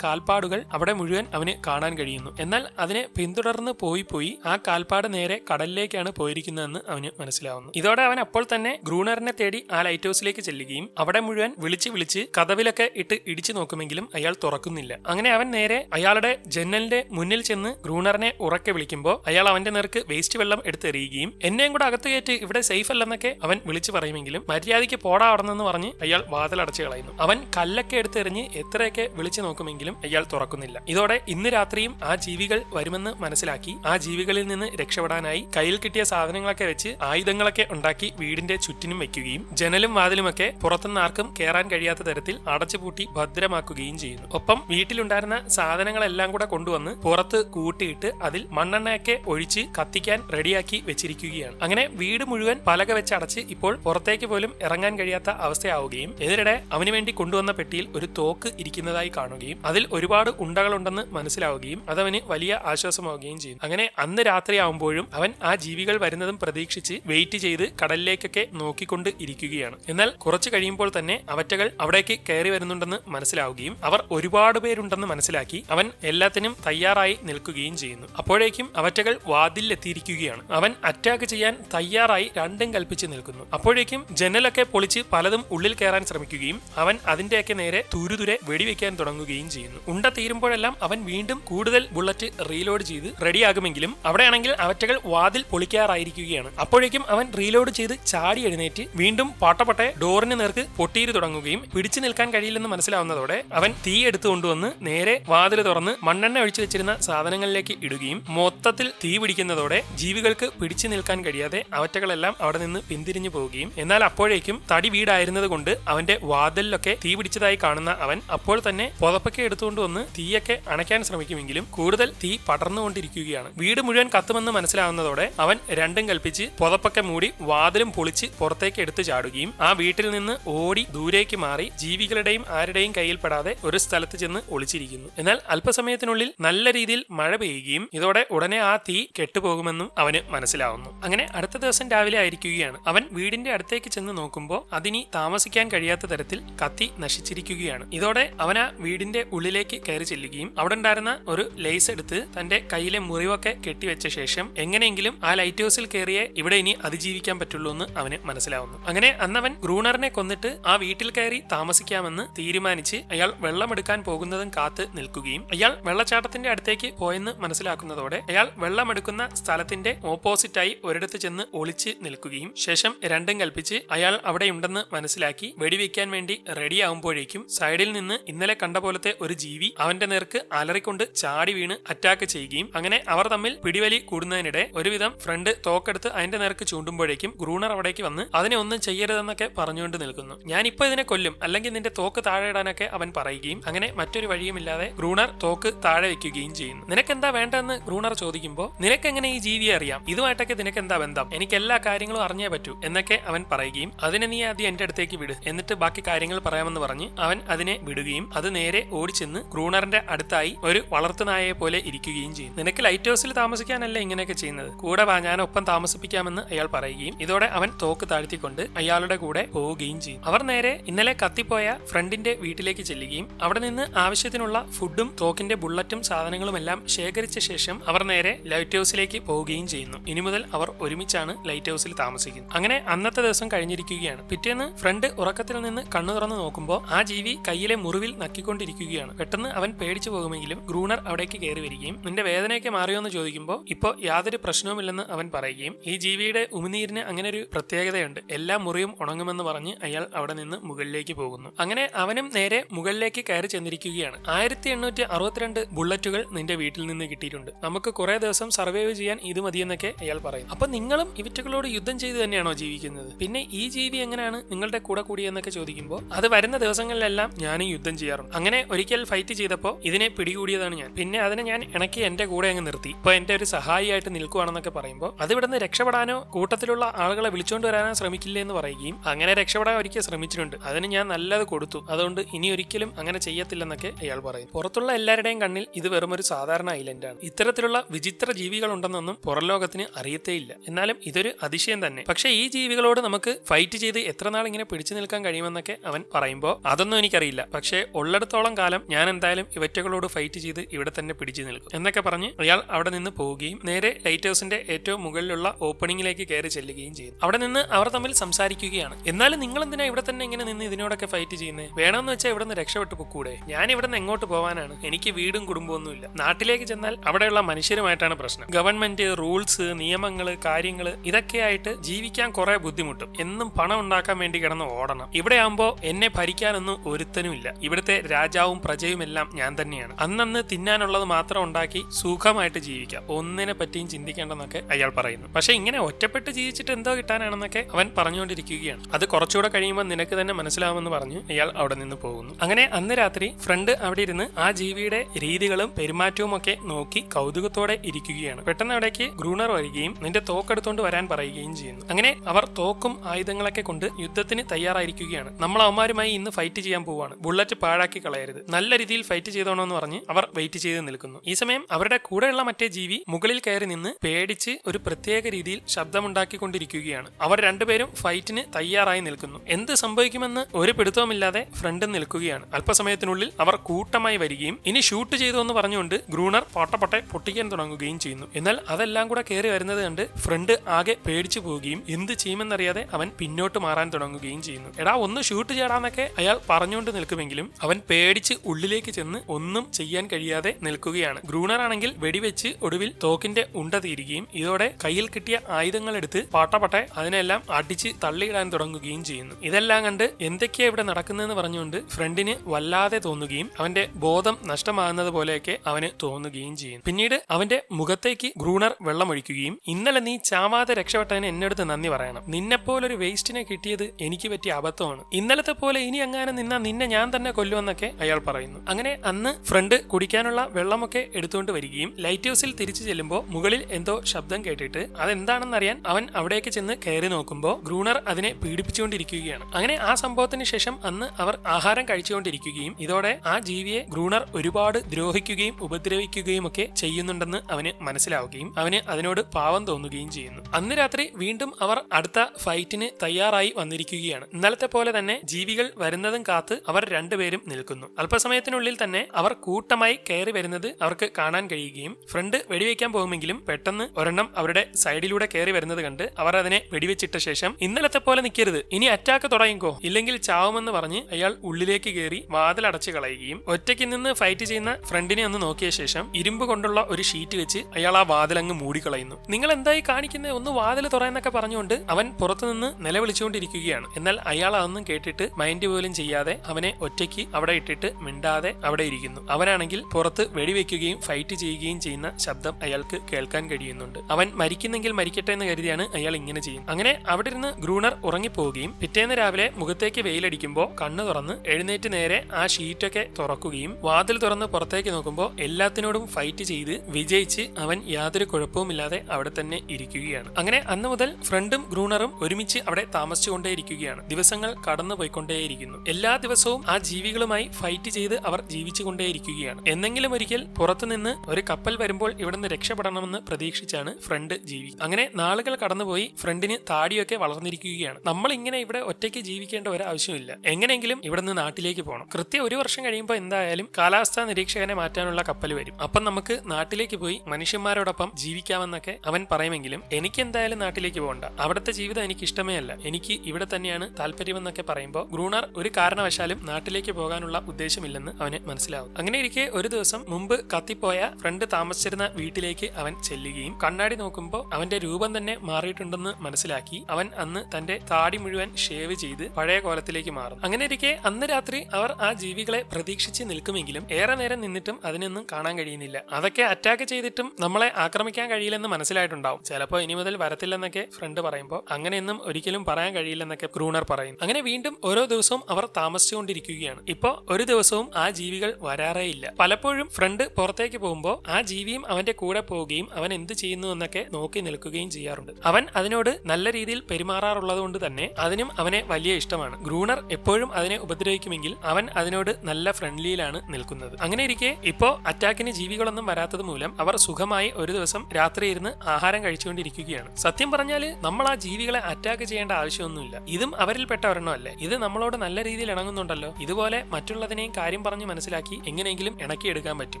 കാൽപ്പാടുകൾ അവിടെ മുഴുവൻ അവന് കാണാൻ കഴിയുന്നു. എന്നാൽ അതിനെ പിന്തുടർന്ന് പോയി പോയി ആ കാൽപ്പാട് നേരെ കടലിലേക്കാണ് പോയിരിക്കുന്നതെന്ന് അവന് മനസ്സിലാവുന്നു. ഇതോടെ അവൻ അപ്പോൾ തന്നെ ഗ്രൂണറിനെ തേടി ആ ലൈറ്റ് ഹൗസിലേക്ക് ചെല്ലുകയും അവിടെ മുഴുവൻ വിളിച്ച് വിളിച്ച് കഥവിലൊക്കെ ഇട്ട് ഇടിച്ചു നോക്കുമെങ്കിലും അയാൾ തുറക്കുന്നില്ല. അങ്ങനെ അവൻ നേരെ അയാളുടെ ജനലിന്റെ മുന്നിൽ ചെന്ന് ഗ്രൂണറിനെ ഉറക്കെ വിളിക്കുമ്പോൾ അയാൾ അവന്റെ നേർക്ക് വേസ്റ്റ് വെള്ളം എടുത്തെറിയുകയും എന്നെയും കൂടെ അകത്ത് കയറ്റി ഇവിടെ സേഫ് അല്ലെന്നൊക്കെ അവൻ വിളിച്ചു പറയുമെങ്കിലും മര്യാദയ്ക്ക് പോടാ അവിടെ നിന്ന് പറഞ്ഞ് അയാൾ വാതിലടച്ചു കളയുന്നു. അവൻ കല്ലൊക്കെ എടുത്തെറിഞ്ഞ് എത്രയൊക്കെ വിളിച്ചു നോക്കുമെങ്കിലും അയാൾ തുറക്കുന്നില്ല. ഇതോടെ ഇന്ന് രാത്രിയും ആ ജീവികൾ വരുമെന്ന് മനസ്സിലാക്കി ആ ജീവികളിൽ നിന്ന് രക്ഷപ്പെടാനായി കയ്യിൽ കിട്ടിയ സാധനങ്ങളൊക്കെ വെച്ച് ആയുധങ്ങളൊക്കെ ഉണ്ടാക്കി വീടിന്റെ ചുറ്റിനും വെക്കുകയും ജനലും വാതിലുമൊക്കെ പുറത്തുനിന്ന് ആർക്കും കയറാൻ കഴിയാത്ത തരത്തിൽ അടച്ചുപൂട്ടി ഭദ്രമാക്കുകയും ചെയ്യുന്നു. ഒപ്പം വീട്ടിലുണ്ടായിരുന്ന സാധനങ്ങളെല്ലാം കൂടെ കൊണ്ടുവന്ന് പുറത്ത് കൂട്ടിയിട്ട് അതിൽ മണ്ണെണ്ണയൊക്കെ ഒഴിച്ച് കത്തിക്കാൻ റെഡിയാക്കി വെച്ചിരിക്കുകയാണ്. അങ്ങനെ വീട് മുഴുവൻ പലക വെച്ച് അടച്ച് ഇപ്പോൾ പുറത്തേക്ക് പോലും ഇറങ്ങാൻ കഴിയാത്ത അവസ്ഥയാവുകയും എതിരിടെ അവന് വേണ്ടി കൊണ്ടുവന്ന പെട്ടിയിൽ ഒരു തോക്ക് ഇരിക്കുന്നതായി കാണുകയും അതിൽ ഒരുപാട് ഉണ്ടകളുണ്ടെന്ന് മനസ്സിലാവുകയും അതവന് വലിയ ആശ്വാസമാവുകയും ചെയ്യുന്നു അങ്ങനെ അന്ന് രാത്രിയാവുമ്പോഴും അവൻ ആ ജീവികൾ വരുന്നതും പ്രതീക്ഷിച്ച് വെയിറ്റ് ചെയ്ത് കടലിലേക്കൊക്കെ നോക്കിക്കൊണ്ട് ഇരിക്കുകയാണ്. എന്നാൽ കുറച്ചു കഴിയുമ്പോൾ തന്നെ അവറ്റകൾ അവിടേക്ക് കയറി വരുന്നുണ്ടെന്ന് മനസ്സിലാവുകയും അവർ ഒരുപാട് പേരുണ്ടെന്ന് മനസ്സിലാക്കി അവൻ എല്ലാത്തിനും തയ്യാറായി നിൽക്കുകയും ചെയ്യുന്നു. അപ്പോഴേക്കും അവറ്റകൾ വാതിലെത്തിയിരിക്കുകയാണ് അവൻ അറ്റാക്ക് ചെയ്യാൻ തയ്യാറായി രണ്ടും കൽപ്പിച്ച് നിൽക്കുന്നു. അപ്പോഴേക്കും ജനലൊക്കെ പൊളിച്ച് പലതും ഉള്ളിൽ കയറാൻ ശ്രമിക്കുകയും അവൻ അതിന്റെയൊക്കെ നേരെ തുരുതുരെ വെടിവെക്കാൻ തുടങ്ങുകയും ചെയ്യുന്നു. ഉണ്ട തീരുമ്പോഴെല്ലാം അവൻ വീണ്ടും കൂടുതൽ ബുള്ളറ്റ് റീലോഡ് ചെയ്ത് റെഡിയാകുമെങ്കിലും അവിടെയാണെങ്കിൽ അവറ്റകൾ വാതിൽ പൊളിക്കാറായിരിക്കുകയാണ്. അപ്പോഴേക്കും അവൻ റീലോഡ് ചെയ്ത് ചാടി എഴുന്നേറ്റ് വീണ്ടും പാട്ടപ്പെട്ടെ ഡോറിന് നേർക്ക് പൊട്ടിയിരു തുടങ്ങുകയും പിടിച്ചു നിൽക്കാൻ കഴിയില്ലെന്ന് മനസ്സിലാവുന്നതോടെ അവൻ തീ എടുത്തു കൊണ്ടുവന്ന് നേരെ വാതിൽ തുറന്ന് മണ്ണെണ്ണ ഒഴിച്ചു വെച്ചിരുന്ന സാധനങ്ങളിലേക്ക് ഇടുകയും മൊത്തത്തിൽ തീ പിടിക്കുന്നതോടെ ജീവികൾക്ക് പിടിച്ചു നിൽക്കാൻ കഴിയാതെ അവറ്റകളെല്ലാം അവിടെ നിന്ന് പിന്തിരിഞ്ഞു പോവുകയും എന്നാൽ അപ്പോഴേക്കും തടി വീടായിരുന്നത് കൊണ്ട് അവന്റെ വാതിലൊക്കെ തീ പിടിച്ചതായി കാണുന്ന അവൻ അപ്പോൾ തന്നെ പുതപ്പൊക്കെ എടുത്തുകൊണ്ട് വന്ന് തീയൊക്കെ അണയ്ക്കാൻ ശ്രമിക്കുമെങ്കിലും കൂടുതൽ തീ പടർന്നുകൊണ്ടിരിക്കുകയാണ്. വീട് മുഴുവൻ കത്തുമെന്ന് മനസ്സിലാവുന്നതോടെ അവൻ രണ്ടും കൽപ്പിച്ച് പുതപ്പൊക്കെ മൂടി വാതിലും പൊളിച്ച് പുറത്തേക്ക് എടുത്തു ചാടുകയും ആ വീട്ടിൽ നിന്ന് ഓടി ദൂരേക്ക് മാറി ജീവികളുടെയും ആരുടെയും കയ്യിൽപ്പെടാതെ ഒരു സ്ഥലത്ത് ചെന്ന് ഒളിച്ചിരിക്കുന്നു. എന്നാൽ അല്പസമയത്തിനുള്ളിൽ നല്ല രീതിയിൽ മഴ പെയ്യുകയും ഇതോടെ ഉടനെ ആ തീ കെട്ടുപോകുമെന്നും അവന് മനസ്സിലാവുന്നു. അങ്ങനെ അടുത്ത ദിവസം രാവിലെ ആയിരിക്കുകയാണ്. അവൻ വീടിന്റെ അടുത്തേക്ക് ചെന്ന് നോക്കുമ്പോൾ അതിനി താമസിക്കാൻ കഴിയാത്ത തരത്തിൽ കത്തി നശിച്ചിരിക്കുകയാണ്. ഇതോടെ അവൻ ആ വീടിന്റെ ഉള്ളിലേക്ക് കയറി ചെല്ലുകയും അവിടെ ഉണ്ടായിരുന്ന ഒരു ലേസ് എടുത്ത് തന്റെ കയ്യിലെ മുറിവൊക്കെ കെട്ടിവെച്ച ശേഷം എങ്ങനെയെങ്കിലും ആ ലൈറ്റ് ഹൗസിൽ കയറിയേ ഇവിടെ ഇനി അതിജീവിക്കാൻ പറ്റുള്ളൂ എന്ന് അവന് മനസ്സിലാവുന്നു. അങ്ങനെ അന്നവൻ ഗ്രൂണറിനെ കൊന്നിട്ട് ആ വീട്ടിൽ കയറി താമസിക്കാമെന്ന് തീരുമാനിച്ച് അയാൾ വെള്ളമെടുക്കാൻ പോകുന്നതും കാത്ത് നിൽക്കുകയും അയാൾ വെള്ളച്ചാട്ടത്തിന്റെ അടുത്തേക്ക് പോയെന്ന് മനസ്സിലാക്കുന്നതോടെ അയാൾ വെള്ളമെടുക്കുന്ന സ്ഥലത്തിന്റെ ഓപ്പോസിറ്റായി ഒരിടത്ത് ചെന്ന് ഒളിച്ച് നിൽക്കുകയും ശേഷം രണ്ടും കൽപ്പിച്ച് അയാൾ അവിടെ ഉണ്ടെന്ന് മനസ്സിലാക്കി വെടിവെക്കാൻ വേണ്ടി റെഡിയാവുമ്പോഴേക്കും സൈഡിൽ നിന്ന് ഇന്നലെ കണ്ട പോലത്തെ ഒരു ജീവി അവന്റെ നേർക്ക് അലറിക്കൊണ്ട് ചാടി വീണ് അറ്റാക്ക് ചെയ്യുകയും അങ്ങനെ അവർ തമ്മിൽ പിടിവലി കൂടുന്നതിനിടെ ഒരുവിധം ഫ്രണ്ട് തോക്കെടുത്ത് അതിന്റെ നേർക്ക് ചൂണ്ടുമ്പോഴേക്കും ഗ്രൂണർ അവിടേക്ക് വന്ന് അതിനെ ഒന്നും ചെയ്യരുതെന്നൊക്കെ പറഞ്ഞുകൊണ്ട് നിൽക്കുന്നു. ഞാൻ ഇപ്പൊ ഇതിനെ കൊല്ലും. അല്ലെങ്കിൽ നിന്റെ തോക്ക് താഴെ ഇടാനൊക്കെ അവൻ പറയുകയും അങ്ങനെ മറ്റൊരു വഴിയുമില്ലാതെ ഗ്രൂണർ തോക്ക് താഴെ വെക്കുകയും ചെയ്യുന്നു. നിനക്കെന്താ വേണ്ടെന്ന്? ഗ്രൂണർ ചോദിക്കുമ്പോൾ നിനക്കെങ്ങനെ ഈ ജീവിയെ അറിയാം? ഇതുമായിട്ടൊക്കെ നിനക്ക് എന്താ ബന്ധം? എനിക്ക് എല്ലാ കാര്യങ്ങളും അറിഞ്ഞേ പറ്റൂ എന്നൊക്കെ അവൻ പറയുകയും അതിനെ നീ ആദ്യം എന്റെ അടുത്തേക്ക് വിട്. എന്നിട്ട് ബാക്കി കാര്യങ്ങൾ പറയാമെന്ന് പറഞ്ഞ് അവൻ അതിനെ വിടുകയും അത് നേരെ ഓടിച്ചെന്ന് ക്രൂണറിന്റെ അടുത്തായി ഒരു വളർത്തുനായയെ പോലെ ഇരിക്കുകയും ചെയ്യും. നിനക്ക് ലൈറ്റ് ഹൗസിൽ താമസിക്കാനല്ല ഇങ്ങനെയൊക്കെ ചെയ്യുന്നത്? കൂടെ വാ ഒപ്പം താമസിപ്പിക്കാമെന്ന് അയാൾ പറയുകയും ഇതോടെ അവൻ തോക്ക് താഴ്ത്തിക്കൊണ്ട് അയാളുടെ കൂടെ പോവുകയും ചെയ്യും. അവർ നേരെ ഇന്നലെ കത്തിപ്പോയ ഫ്രണ്ടിന്റെ വീട്ടിലേക്ക് ചെല്ലുകയും അവിടെ നിന്ന് ആവശ്യത്തിനുള്ള ഫുഡും തോക്കിന്റെ ബുള്ളറ്റും സാധനങ്ങളും എല്ലാം ശേഖരിച്ച ശേഷം അവർ നേരെ ലൈറ്റ് ഹൗസിലേക്ക് പോവുകയും ചെയ്യുന്നു. ഇനി മുതൽ അവർ ഒരുമിച്ചാണ് ലൈറ്റ് ഹൗസിൽ താമസിക്കുന്നത്. അങ്ങനെ അന്നത്തെ ദിവസം കഴിഞ്ഞിരിക്കുകയാണ്. പിറ്റേന്ന് ഫ്രണ്ട് ഉറക്കത്തിൽ നിന്ന് കണ്ണു തുറന്ന് നോക്കുമ്പോൾ ആ ജീവി കയ്യിലെ മുറിവിൽ നക്കിക്കൊണ്ടിരിക്കുകയാണ്. പെട്ടെന്ന് അവൻ പേടിച്ചു പോകുമെങ്കിലും ഗ്രൂണർ അവിടേക്ക് കയറി വരികയും നിന്റെ വേദനയൊക്കെ മാറിയോ എന്ന് ചോദിക്കുമ്പോൾ ഇപ്പോൾ യാതൊരു പ്രശ്നവുമില്ലെന്ന് അവൻ പറയുകയും ഈ ജീവിയുടെ ഉമിനീരിന് അങ്ങനെ ഒരു പ്രത്യേകതയുണ്ട്. എല്ലാ മുറിയും ഉണങ്ങുമെന്ന് പറഞ്ഞ് അയാൾ അവിടെ നിന്ന് മുകളിലേക്ക് പോകുന്നു. അങ്ങനെ അവനും നേരെ മുകളിലേക്ക് കയറി ചെന്നിരിക്കുകയാണ്. ആയിരത്തി എണ്ണൂറ്റി അറുപത്തിരണ്ട് ബുള്ളറ്റുകൾ നിന്റെ വീട്ടിൽ നിന്ന് കിട്ടിയിട്ടുണ്ട്. നമുക്ക് കുറെ ദിവസം സർവൈവ് ചെയ്യാൻ ഇത് മതിയെന്നൊക്കെ അയാൾ പറയും അപ്പൊ നിങ്ങളും ഇവറ്റുകളോട് യുദ്ധം ചെയ്ത് തന്നെയാണോ ജീവിക്കുന്നത്? പിന്നെ ഈ ജീവി എങ്ങനെയാണ് നിങ്ങളുടെ കൂടെ കൂടിയെന്നൊക്കെ ചോദിക്കുമ്പോൾ അത് വരുന്ന ദിവസങ്ങളിലെല്ലാം ഞാനും യുദ്ധം ചെയ്യാറുണ്ട്. അങ്ങനെ ഒരിക്കൽ ഫൈറ്റ് ചെയ്തപ്പോൾ ഇതിനെ പിടികൂടിയതാണ് ഞാൻ. പിന്നെ അതിനെ ഞാൻ ഇണക്കി എന്റെ കൂടെ അങ്ങ് നിർത്തി. ഇപ്പൊ എന്റെ ഒരു സഹായിയായിട്ട് നിൽക്കുവാണെന്നൊക്കെ പറയുമ്പോൾ അത് ഇവിടുന്ന് രക്ഷപ്പെടാനോ കൂട്ടത്തിലുള്ള ആളുകളെ വിളിച്ചുകൊണ്ട് വരാനോ ശ്രമിക്കില്ലേ എന്ന് പറയുകയും അങ്ങനെ രക്ഷപ്പെടാൻ ഒരിക്കൽ ശ്രമിച്ചിട്ടുണ്ട്. അതിന് ഞാൻ നല്ലത് കൊടുത്തു. അതുകൊണ്ട് ഇനി ഒരിക്കലും അങ്ങനെ ചെയ്യത്തില്ലെന്നൊക്കെ അയാൾ പറയും. പുറത്തുള്ള എല്ലാവരുടെയും കണ്ണിൽ ഇത് വെറും ഒരു സാധാരണ ഐലൻഡ് ആണ്. ഇത്തരത്തിലുള്ള വിചിത്ര ജീവികൾ ഉണ്ടെന്നൊന്നും പുറം ലോകത്തിന് അറിയത്തേയില്ല. എന്നാലും ഇതൊരു അതിശയം തന്നെ. പക്ഷേ ഈ ജീവികളോട് നമുക്ക് ഫൈറ്റ് ചെയ്ത് എത്ര നാൾ ഇങ്ങനെ പിടിച്ചു നിൽക്കാൻ കഴിയുമെന്നൊക്കെ അവൻ പറയുമ്പോൾ അതൊന്നും എനിക്കറിയില്ല. പക്ഷേ ഉള്ളിടത്തോളം കാലം ഞാൻ എന്തായാലും ഇവറ്റകളോട് ഫൈറ്റ് ചെയ്ത് ഇവിടെ തന്നെ പിടിച്ചു നിൽക്കും. എന്നൊക്കെ പറഞ്ഞ് അയാൾ അവിടെ നിന്ന് പോവുകയും നേരെ ലൈറ്റ് ഹൗസിന്റെ ഏറ്റവും മുകളിലുള്ള ഓപ്പണിംഗിലേക്ക് കയറി ചെല്ലുകയും ചെയ്തു. അവിടെ നിന്ന് അവർ തമ്മിൽ സംസാരിക്കുകയാണ്. എന്നാലും നിങ്ങൾ എന്തിനാ ഇവിടെ തന്നെ ഇങ്ങനെ നിന്ന് ഇതിനോടൊക്കെ ഫൈറ്റ് ചെയ്യുന്നത് വേണമെന്ന് വെച്ചാൽ ഇവിടെ നിന്ന് രക്ഷപ്പെട്ടു പൊക്കൂടെ. ഞാൻ ഇവിടെ നിന്ന് എങ്ങോട്ട് പോകാനാണ് എനിക്ക് വീടും കുടുംബമൊന്നുമില്ല നാട്ടിലേക്ക് ചെന്നാൽ അവിടെയുള്ള മനുഷ്യരുമായിട്ടാണ് പ്രശ്നം. ഗവൺമെന്റ് റൂൾസ് നിയമങ്ങൾ കാര്യങ്ങൾ ഇതൊക്കെയായിട്ട് ജീവിക്കാൻ കുറെ ബുദ്ധിമുട്ടും. എന്നും പണം ഉണ്ടാക്കാൻ വേണ്ടി കിടന്ന് ഓടണം. ഇവിടെ ആകുമ്പോ എന്നെ ഭരിക്കാനൊന്നും ഒരുത്തനും ഇല്ല ഇവിടുത്തെ രാജാവും പ്രജയും ഞാൻ തന്നെയാണ്. അന്നന്ന് തിന്നാനുള്ളത് മാത്രം ഉണ്ടാക്കി സുഖമായിട്ട് ജീവിക്കാം. ഒന്നിനെ പറ്റിയും ചിന്തിക്കേണ്ടെന്നൊക്കെ അയാൾ പറയുന്നു. പക്ഷെ ഇങ്ങനെ ഒറ്റപ്പെട്ട് ജീവിച്ചിട്ട് എന്തോ കിട്ടാനാണെന്നൊക്കെ അവൻ പറഞ്ഞുകൊണ്ടിരിക്കുകയാണ്. അത് കുറച്ചുകൂടെ കഴിയുമ്പോൾ നിനക്ക് തന്നെ മനസ്സിലാവുമെന്ന് പറഞ്ഞു അയാൾ അവിടെ നിന്ന് പോകുന്നു. അങ്ങനെ അന്ന് രാത്രി ഫ്രണ്ട് അവിടെ ഇരുന്ന് ആ ജീവിയുടെ രീതികളും പെരുമാറ്റവും ഒക്കെ നോക്കി കൗതുകത്തോടെ ഇരിക്കുകയാണ്. പെട്ടെന്ന് അവിടേക്ക് ഗ്രൂണർ വരികയും നിന്റെ തോക്കെടുത്തോണ്ട് വരാൻ പറയുകയും ചെയ്യുന്നു. അങ്ങനെ അവർ തോക്കും ആയുധങ്ങളൊക്കെ കൊണ്ട് യുദ്ധത്തിന് തയ്യാറായിരിക്കുകയാണ്. നമ്മൾ അവന്മാരുമായി ഇന്ന് ഫൈറ്റ് ചെയ്യാൻ പോവുകയാണ് ബുള്ളറ്റ് പാഴാക്കി കളയരുത്. നല്ല രീതിയിൽ ഫൈറ്റ് ചെയ്തോണമെന്ന് പറഞ്ഞ് അവർ വെയിറ്റ് ചെയ്ത് നിൽക്കുന്നു. ഈ സമയം അവരുടെ കൂടെയുള്ള മറ്റേ ജീവി മുകളിൽ കയറി നിന്ന് പേടിച്ച് ഒരു പ്രത്യേക രീതിയിൽ ശബ്ദമുണ്ടാക്കിക്കൊണ്ടിരിക്കുകയാണ്. അവർ രണ്ടുപേരും ഫൈറ്റിന് തയ്യാറായി നിൽക്കുന്നു. എന്ത് സംഭവിക്കുമെന്ന് ഒരു പിടുത്തവുമില്ലാതെ ഫ്രണ്ട് നിൽക്കുകയാണ്. അല്പസമയത്തിനുള്ളിൽ അവർ കൂട്ടമായി വരികയും ഇനി ഷൂട്ട് ചെയ്തു എന്ന് പറഞ്ഞുകൊണ്ട് ഗ്രൂണർ പൊട്ടപ്പൊട്ടെ പൊട്ടിക്കാൻ തുടങ്ങുകയും ചെയ്യുന്നു. എന്നാൽ അതെല്ലാം കൂടെ കയറി വരുന്നത് കണ്ട് ഫ്രണ്ട് ആകെ പേടിച്ചു പോവുകയും എന്ത് ചെയ്യുമെന്നറിയാതെ അവൻ പിന്നോട്ട് മാറാൻ തുടങ്ങുകയും ചെയ്യുന്നു. എടാ ഒന്ന് ഷൂട്ട് ചെയ്യടാന്നൊക്കെ അയാൾ പറഞ്ഞുകൊണ്ട് നിൽക്കുമെങ്കിലും അവൻ പേടിച്ച് ഉള്ളിലേക്ക് ചെന്ന് ഒന്നും ചെയ്യാൻ കഴിയാതെ നിൽക്കുകയാണ്. ഗ്രൂണർ ആണെങ്കിൽ വെടിവെച്ച് ഒടുവിൽ തോക്കിന്റെ ഉണ്ട തീരുകയും ഇതോടെ കയ്യിൽ കിട്ടിയ ആയുധങ്ങൾ എടുത്ത് പാട്ടപ്പട്ടെ അതിനെല്ലാം അടിച്ച് തള്ളിയിടാൻ തുടങ്ങുകയും ചെയ്യുന്നു. ഇതെല്ലാം കണ്ട് എന്തൊക്കെയാ ഇവിടെ നടക്കുന്നതെന്ന് പറഞ്ഞുകൊണ്ട് ഫ്രണ്ടിന് വല്ലാതെ തോന്നുകയും അവന്റെ ബോധം നഷ്ടമാകുന്നത് പോലെയൊക്കെ അവന് തോന്നുകയും ചെയ്യുന്നു. പിന്നീട് അവന്റെ മുഖത്തേക്ക് ഗ്രൂണർ വെള്ളമൊഴിക്കുകയും ഇന്നലെ നീ ചാവാതെ രക്ഷപ്പെട്ടതിന് എന്നടുത്ത് നന്ദി പറയണം. നിന്നെപ്പോലൊരു വേസ്റ്റിനെ കിട്ടിയത് എനിക്ക് പറ്റിയ അബദ്ധമാണ്. ഇന്നലത്തെ പോലെ ഇനി അങ്ങനെ നിന്നാ നിന്നെ ഞാൻ തന്നെ കൊല്ലുമെന്നൊക്കെ അയാൾ പറയുന്നു. അങ്ങനെ അന്ന് ഫ്രണ്ട് കുടിക്കാനുള്ള വെള്ളമൊക്കെ എടുത്തുകൊണ്ട് വരികയും ലൈറ്റ് ഹൗസിൽ തിരിച്ചു ചെല്ലുമ്പോൾ മുകളിൽ എന്തോ ശബ്ദം കേട്ടിട്ട് അതെന്താണെന്നറിയാൻ അവൻ അവിടേക്ക് ചെന്ന് കയറി നോക്കുമ്പോൾ ഗ്രൂണർ അതിനെ പീഡിപ്പിച്ചുകൊണ്ടിരിക്കുകയാണ്. അങ്ങനെ ആ സംഭവത്തിന് ശേഷം അന്ന് അവർ ആഹാരം കഴിച്ചുകൊണ്ടിരിക്കുകയും ഇതോടെ ആ ജീവിയെ ഗ്രൂണർ ഒരുപാട് ദ്രോഹിക്കുകയും ഉപദ്രവിക്കുകയും ഒക്കെ ചെയ്യുന്നുണ്ടെന്ന് അവന് മനസ്സിലാവുകയും അവന് അതിനോട് പാവം തോന്നുകയും ചെയ്യുന്നു. അന്ന് രാത്രി വീണ്ടും അവർ അടുത്ത ഫൈറ്റിന് തയ്യാറായി വന്നിരിക്കുകയാണ്. ഇന്നലത്തെ പോലെ തന്നെ ജീവികൾ വരുന്നതും കാത്ത് അവർ രണ്ടുപേരും നിൽക്കുന്നു. അല്പസമയത്തിനുള്ളിൽ തന്നെ അവർ കൂട്ടമായി കയറി വരുന്നത് അവർക്ക് കാണാൻ കഴിയുകയും ഫ്രണ്ട് വെടിവെക്കാൻ പോകുമെങ്കിലും പെട്ടെന്ന് ഒരെണ്ണം അവരുടെ സൈഡിലൂടെ കയറി വരുന്നത് കണ്ട് അവർ അതിനെ വെടിവെച്ചിട്ട ശേഷം ഇന്നലത്തെ പോലെ നിൽക്കരുത്. ഇനി അറ്റാക്ക് തുടങ്ങിക്കോ. ഇല്ലെങ്കിൽ ചാവുമെന്ന് പറഞ്ഞ് അയാൾ ഉള്ളിലേക്ക് കയറി വാതിൽ അടച്ചു കളയുകയും ഒറ്റയ്ക്ക് നിന്ന് ഫൈറ്റ് ചെയ്യുന്ന ഫ്രണ്ടിനെ ഒന്ന് നോക്കിയ ശേഷം ഇരുമ്പ് കൊണ്ടുള്ള ഒരു ഷീറ്റ് വെച്ച് അയാൾ ആ വാതിൽ അങ്ങ് മൂടിക്കളയുന്നു. നിങ്ങൾ എന്തായി കാണിക്കുന്നത് ഒന്ന് വാതിൽ തുറയെന്നൊക്കെ പറഞ്ഞുകൊണ്ട് അവൻ പുറത്തുനിന്ന് നിലവിളിച്ചുകൊണ്ടിരിക്കുകയാണ്. എന്നാൽ അയാൾ അതൊന്നും കേട്ടിട്ട് മൈൻഡ് പോലും ചെയ്യാതെ അവനെ ഒറ്റയ്ക്ക് അവിടെ ഇട്ടിട്ട് മിണ്ടാതെ അവിടെ ഇരിക്കുന്നു. അവനാണെങ്കിൽ പുറത്ത് വെടിവെക്കുകയും ഫൈറ്റ് ചെയ്യുകയും ചെയ്യുന്ന ശബ്ദം അയാൾക്ക് കേൾക്കാൻ കഴിയുന്നുണ്ട്. അവൻ മരിക്കുന്നെങ്കിൽ മരിക്കട്ടെ എന്ന് കരുതിയാണ് അയാൾ ഇങ്ങനെ ചെയ്യും അങ്ങനെ അവിടെ ഇരുന്ന് ഗ്രൂണർ ഉറങ്ങിപ്പോവുകയും പിറ്റേന്ന് രാവിലെ മുഖത്തേക്ക് വെയിലടിക്കുമ്പോൾ കണ്ണു തുറന്ന് എഴുന്നേറ്റ് നേരെ ആ ഷീറ്റൊക്കെ തുറക്കുകയും വാതിൽ തുറന്ന് പുറത്തേക്ക് നോക്കുമ്പോൾ എല്ലാത്തിനോടും ഫൈറ്റ് ചെയ്ത് വിജയിച്ച് അവൻ യാതൊരു കുഴപ്പവുമില്ലാതെ അവിടെ തന്നെ ഇരിക്കുകയാണ്. അങ്ങനെ അന്ന് മുതൽ ഫ്രണ്ടും ഗ്രൂണറും ഒരുമിച്ച് അവിടെ താമസിച്ചുകൊണ്ടേയിരിക്കുകയാണ്. ദിവസങ്ങൾ കടന്നു പോയിക്കൊണ്ടേയിരിക്കുന്നു എല്ലാ ദിവസവും ആ ജീവികളുമായി ഫൈറ്റ് ചെയ്ത് അവർ ജീവിച്ചുകൊണ്ടേയിരിക്കുകയാണ്. എന്നെങ്കിലും ഒരിക്കൽ പുറത്തുനിന്ന് ഒരു കപ്പൽ വരുമ്പോൾ ഇവിടുന്ന് രക്ഷപ്പെടണമെന്ന് പ്രതീക്ഷിച്ചാണ് ഫ്രണ്ട് ജീവി അങ്ങനെ നാളുകൾ കടന്നുപോയി ഫ്രണ്ടിന് താടിയൊക്കെ വളർന്നിരിക്കുകയാണ്. നമ്മൾ ഇങ്ങനെ ഇവിടെ ഒറ്റയ്ക്ക് ജീവിക്കേണ്ട ഒരു ആവശ്യമില്ല എങ്ങനെയെങ്കിലും ഇവിടുന്ന് നാട്ടിലേക്ക് പോകണം കൃത്യം ഒരു വർഷം കഴിയുമ്പോൾ എന്തായാലും കാലാവസ്ഥാ നിരീക്ഷകനെ മാറ്റാനുള്ള കപ്പൽ വരും. അപ്പം നമുക്ക് നാട്ടിലേക്ക് പോയി മനുഷ്യന്മാരോടൊപ്പം ജീവിക്കാമെന്നൊക്കെ അവൻ പറയുമെങ്കിലും എനിക്ക് എന്തായാലും നാട്ടിലേക്ക് പോകണ്ട. അവിടുത്തെ ജീവിതം എനിക്ക് ഇഷ്ടമേ അല്ല. എനിക്ക് ഇവിടെ തന്നെയാണ് താല്പര്യമെന്നൊക്കെ പറയുമ്പോൾ ഗ്രൂണർ ഒരു കാരണവശാലും നാട്ടിലേക്ക് പോകാനുള്ള ഉദ്ദേശമില്ലെന്ന് അവന് മനസ്സിലാവും. അങ്ങനെ ഇരിക്കെ ഒരു ദിവസം മുമ്പ് കത്തിപ്പോയ ഫ്രണ്ട് താമസിച്ചിരുന്ന വീട്ടിലേക്ക് അവൻ ചെല്ലുകയും കണ്ണാടി നോക്കുമ്പോൾ അവന്റെ രൂപം തന്നെ മാറിയിട്ടുണ്ടെന്ന് മനസ്സിലാക്കി അവൻ അന്ന് തന്റെ താടി മുഴുവൻ ഷേവ് ചെയ്ത് പഴയ കോലത്തിലേക്ക് മാറും. അങ്ങനെ ഇരിക്കെ അന്ന് രാത്രി അവർ ആ ജീവികളെ പ്രതീക്ഷിച്ച് നിൽക്കുമെങ്കിലും ഏറെ നേരം നിന്നിട്ടും അതിനൊന്നും കാണാൻ കഴിയുന്നില്ല. അതൊക്കെ അറ്റാക്ക് ചെയ്തിട്ടും നമ്മളെ ആക്രമിക്കാൻ കഴിയില്ലെന്ന് മനസ്സിലായിട്ടുണ്ടാവും. ചിലപ്പോൾ ഇനി മുതൽ വരത്തില്ലെന്നൊക്കെ ഫ്രണ്ട് പറയുമ്പോൾ അങ്ങനെയൊന്നും ഒരിക്കലും പറയാൻ കഴിയില്ലെന്നൊക്കെ ക്രൂണർ പറയും. അങ്ങനെ വീണ്ടും ഓരോ ദിവസവും അവർ താമസിച്ചുകൊണ്ടിരിക്കുകയാണ്. ഇപ്പോൾ ഒരു ദിവസവും ആ ജീവി ജീവികൾ വരാറേ ഇല്ല പലപ്പോഴും ഫ്രണ്ട് പുറത്തേക്ക് പോകുമ്പോൾ ആ ജീവിയും അവന്റെ കൂടെ പോവുകയും അവൻ എന്ത് ചെയ്യുന്നു എന്നൊക്കെ നോക്കി നിൽക്കുകയും ചെയ്യാറുണ്ട്. അവൻ അതിനോട് നല്ല രീതിയിൽ പെരുമാറാറുള്ളത് കൊണ്ട് തന്നെ അതിനും അവനെ വലിയ ഇഷ്ടമാണ്. ഗ്രൂണർ എപ്പോഴും അതിനെ ഉപദ്രവിക്കുമെങ്കിൽ അവൻ അതിനോട് നല്ല ഫ്രണ്ട്ലിയിലാണ് നിൽക്കുന്നത്. അങ്ങനെ ഇരിക്കെ ഇപ്പോ അറ്റാക്കിന് ജീവികളൊന്നും വരാത്തത് മൂലം അവർ സുഖമായി ഒരു ദിവസം രാത്രി ഇരുന്ന് ആഹാരം കഴിച്ചുകൊണ്ടിരിക്കുകയാണ്. സത്യം പറഞ്ഞാൽ നമ്മൾ ആ ജീവികളെ അറ്റാക്ക് ചെയ്യേണ്ട ആവശ്യമൊന്നുമില്ല. ഇതും അവരിൽപ്പെട്ട ഒരെണ്ണമല്ലേ? ഇത് നമ്മളോട് നല്ല രീതിയിൽ ഇണങ്ങുന്നുണ്ടല്ലോ. ഇതുപോലെ മറ്റുള്ളതിനെയും കാര്യം പറഞ്ഞ് മനസ്സിലാക്കി എങ്ങനെയെങ്കിലും ഇണക്കിയെടുക്കാൻ പറ്റും.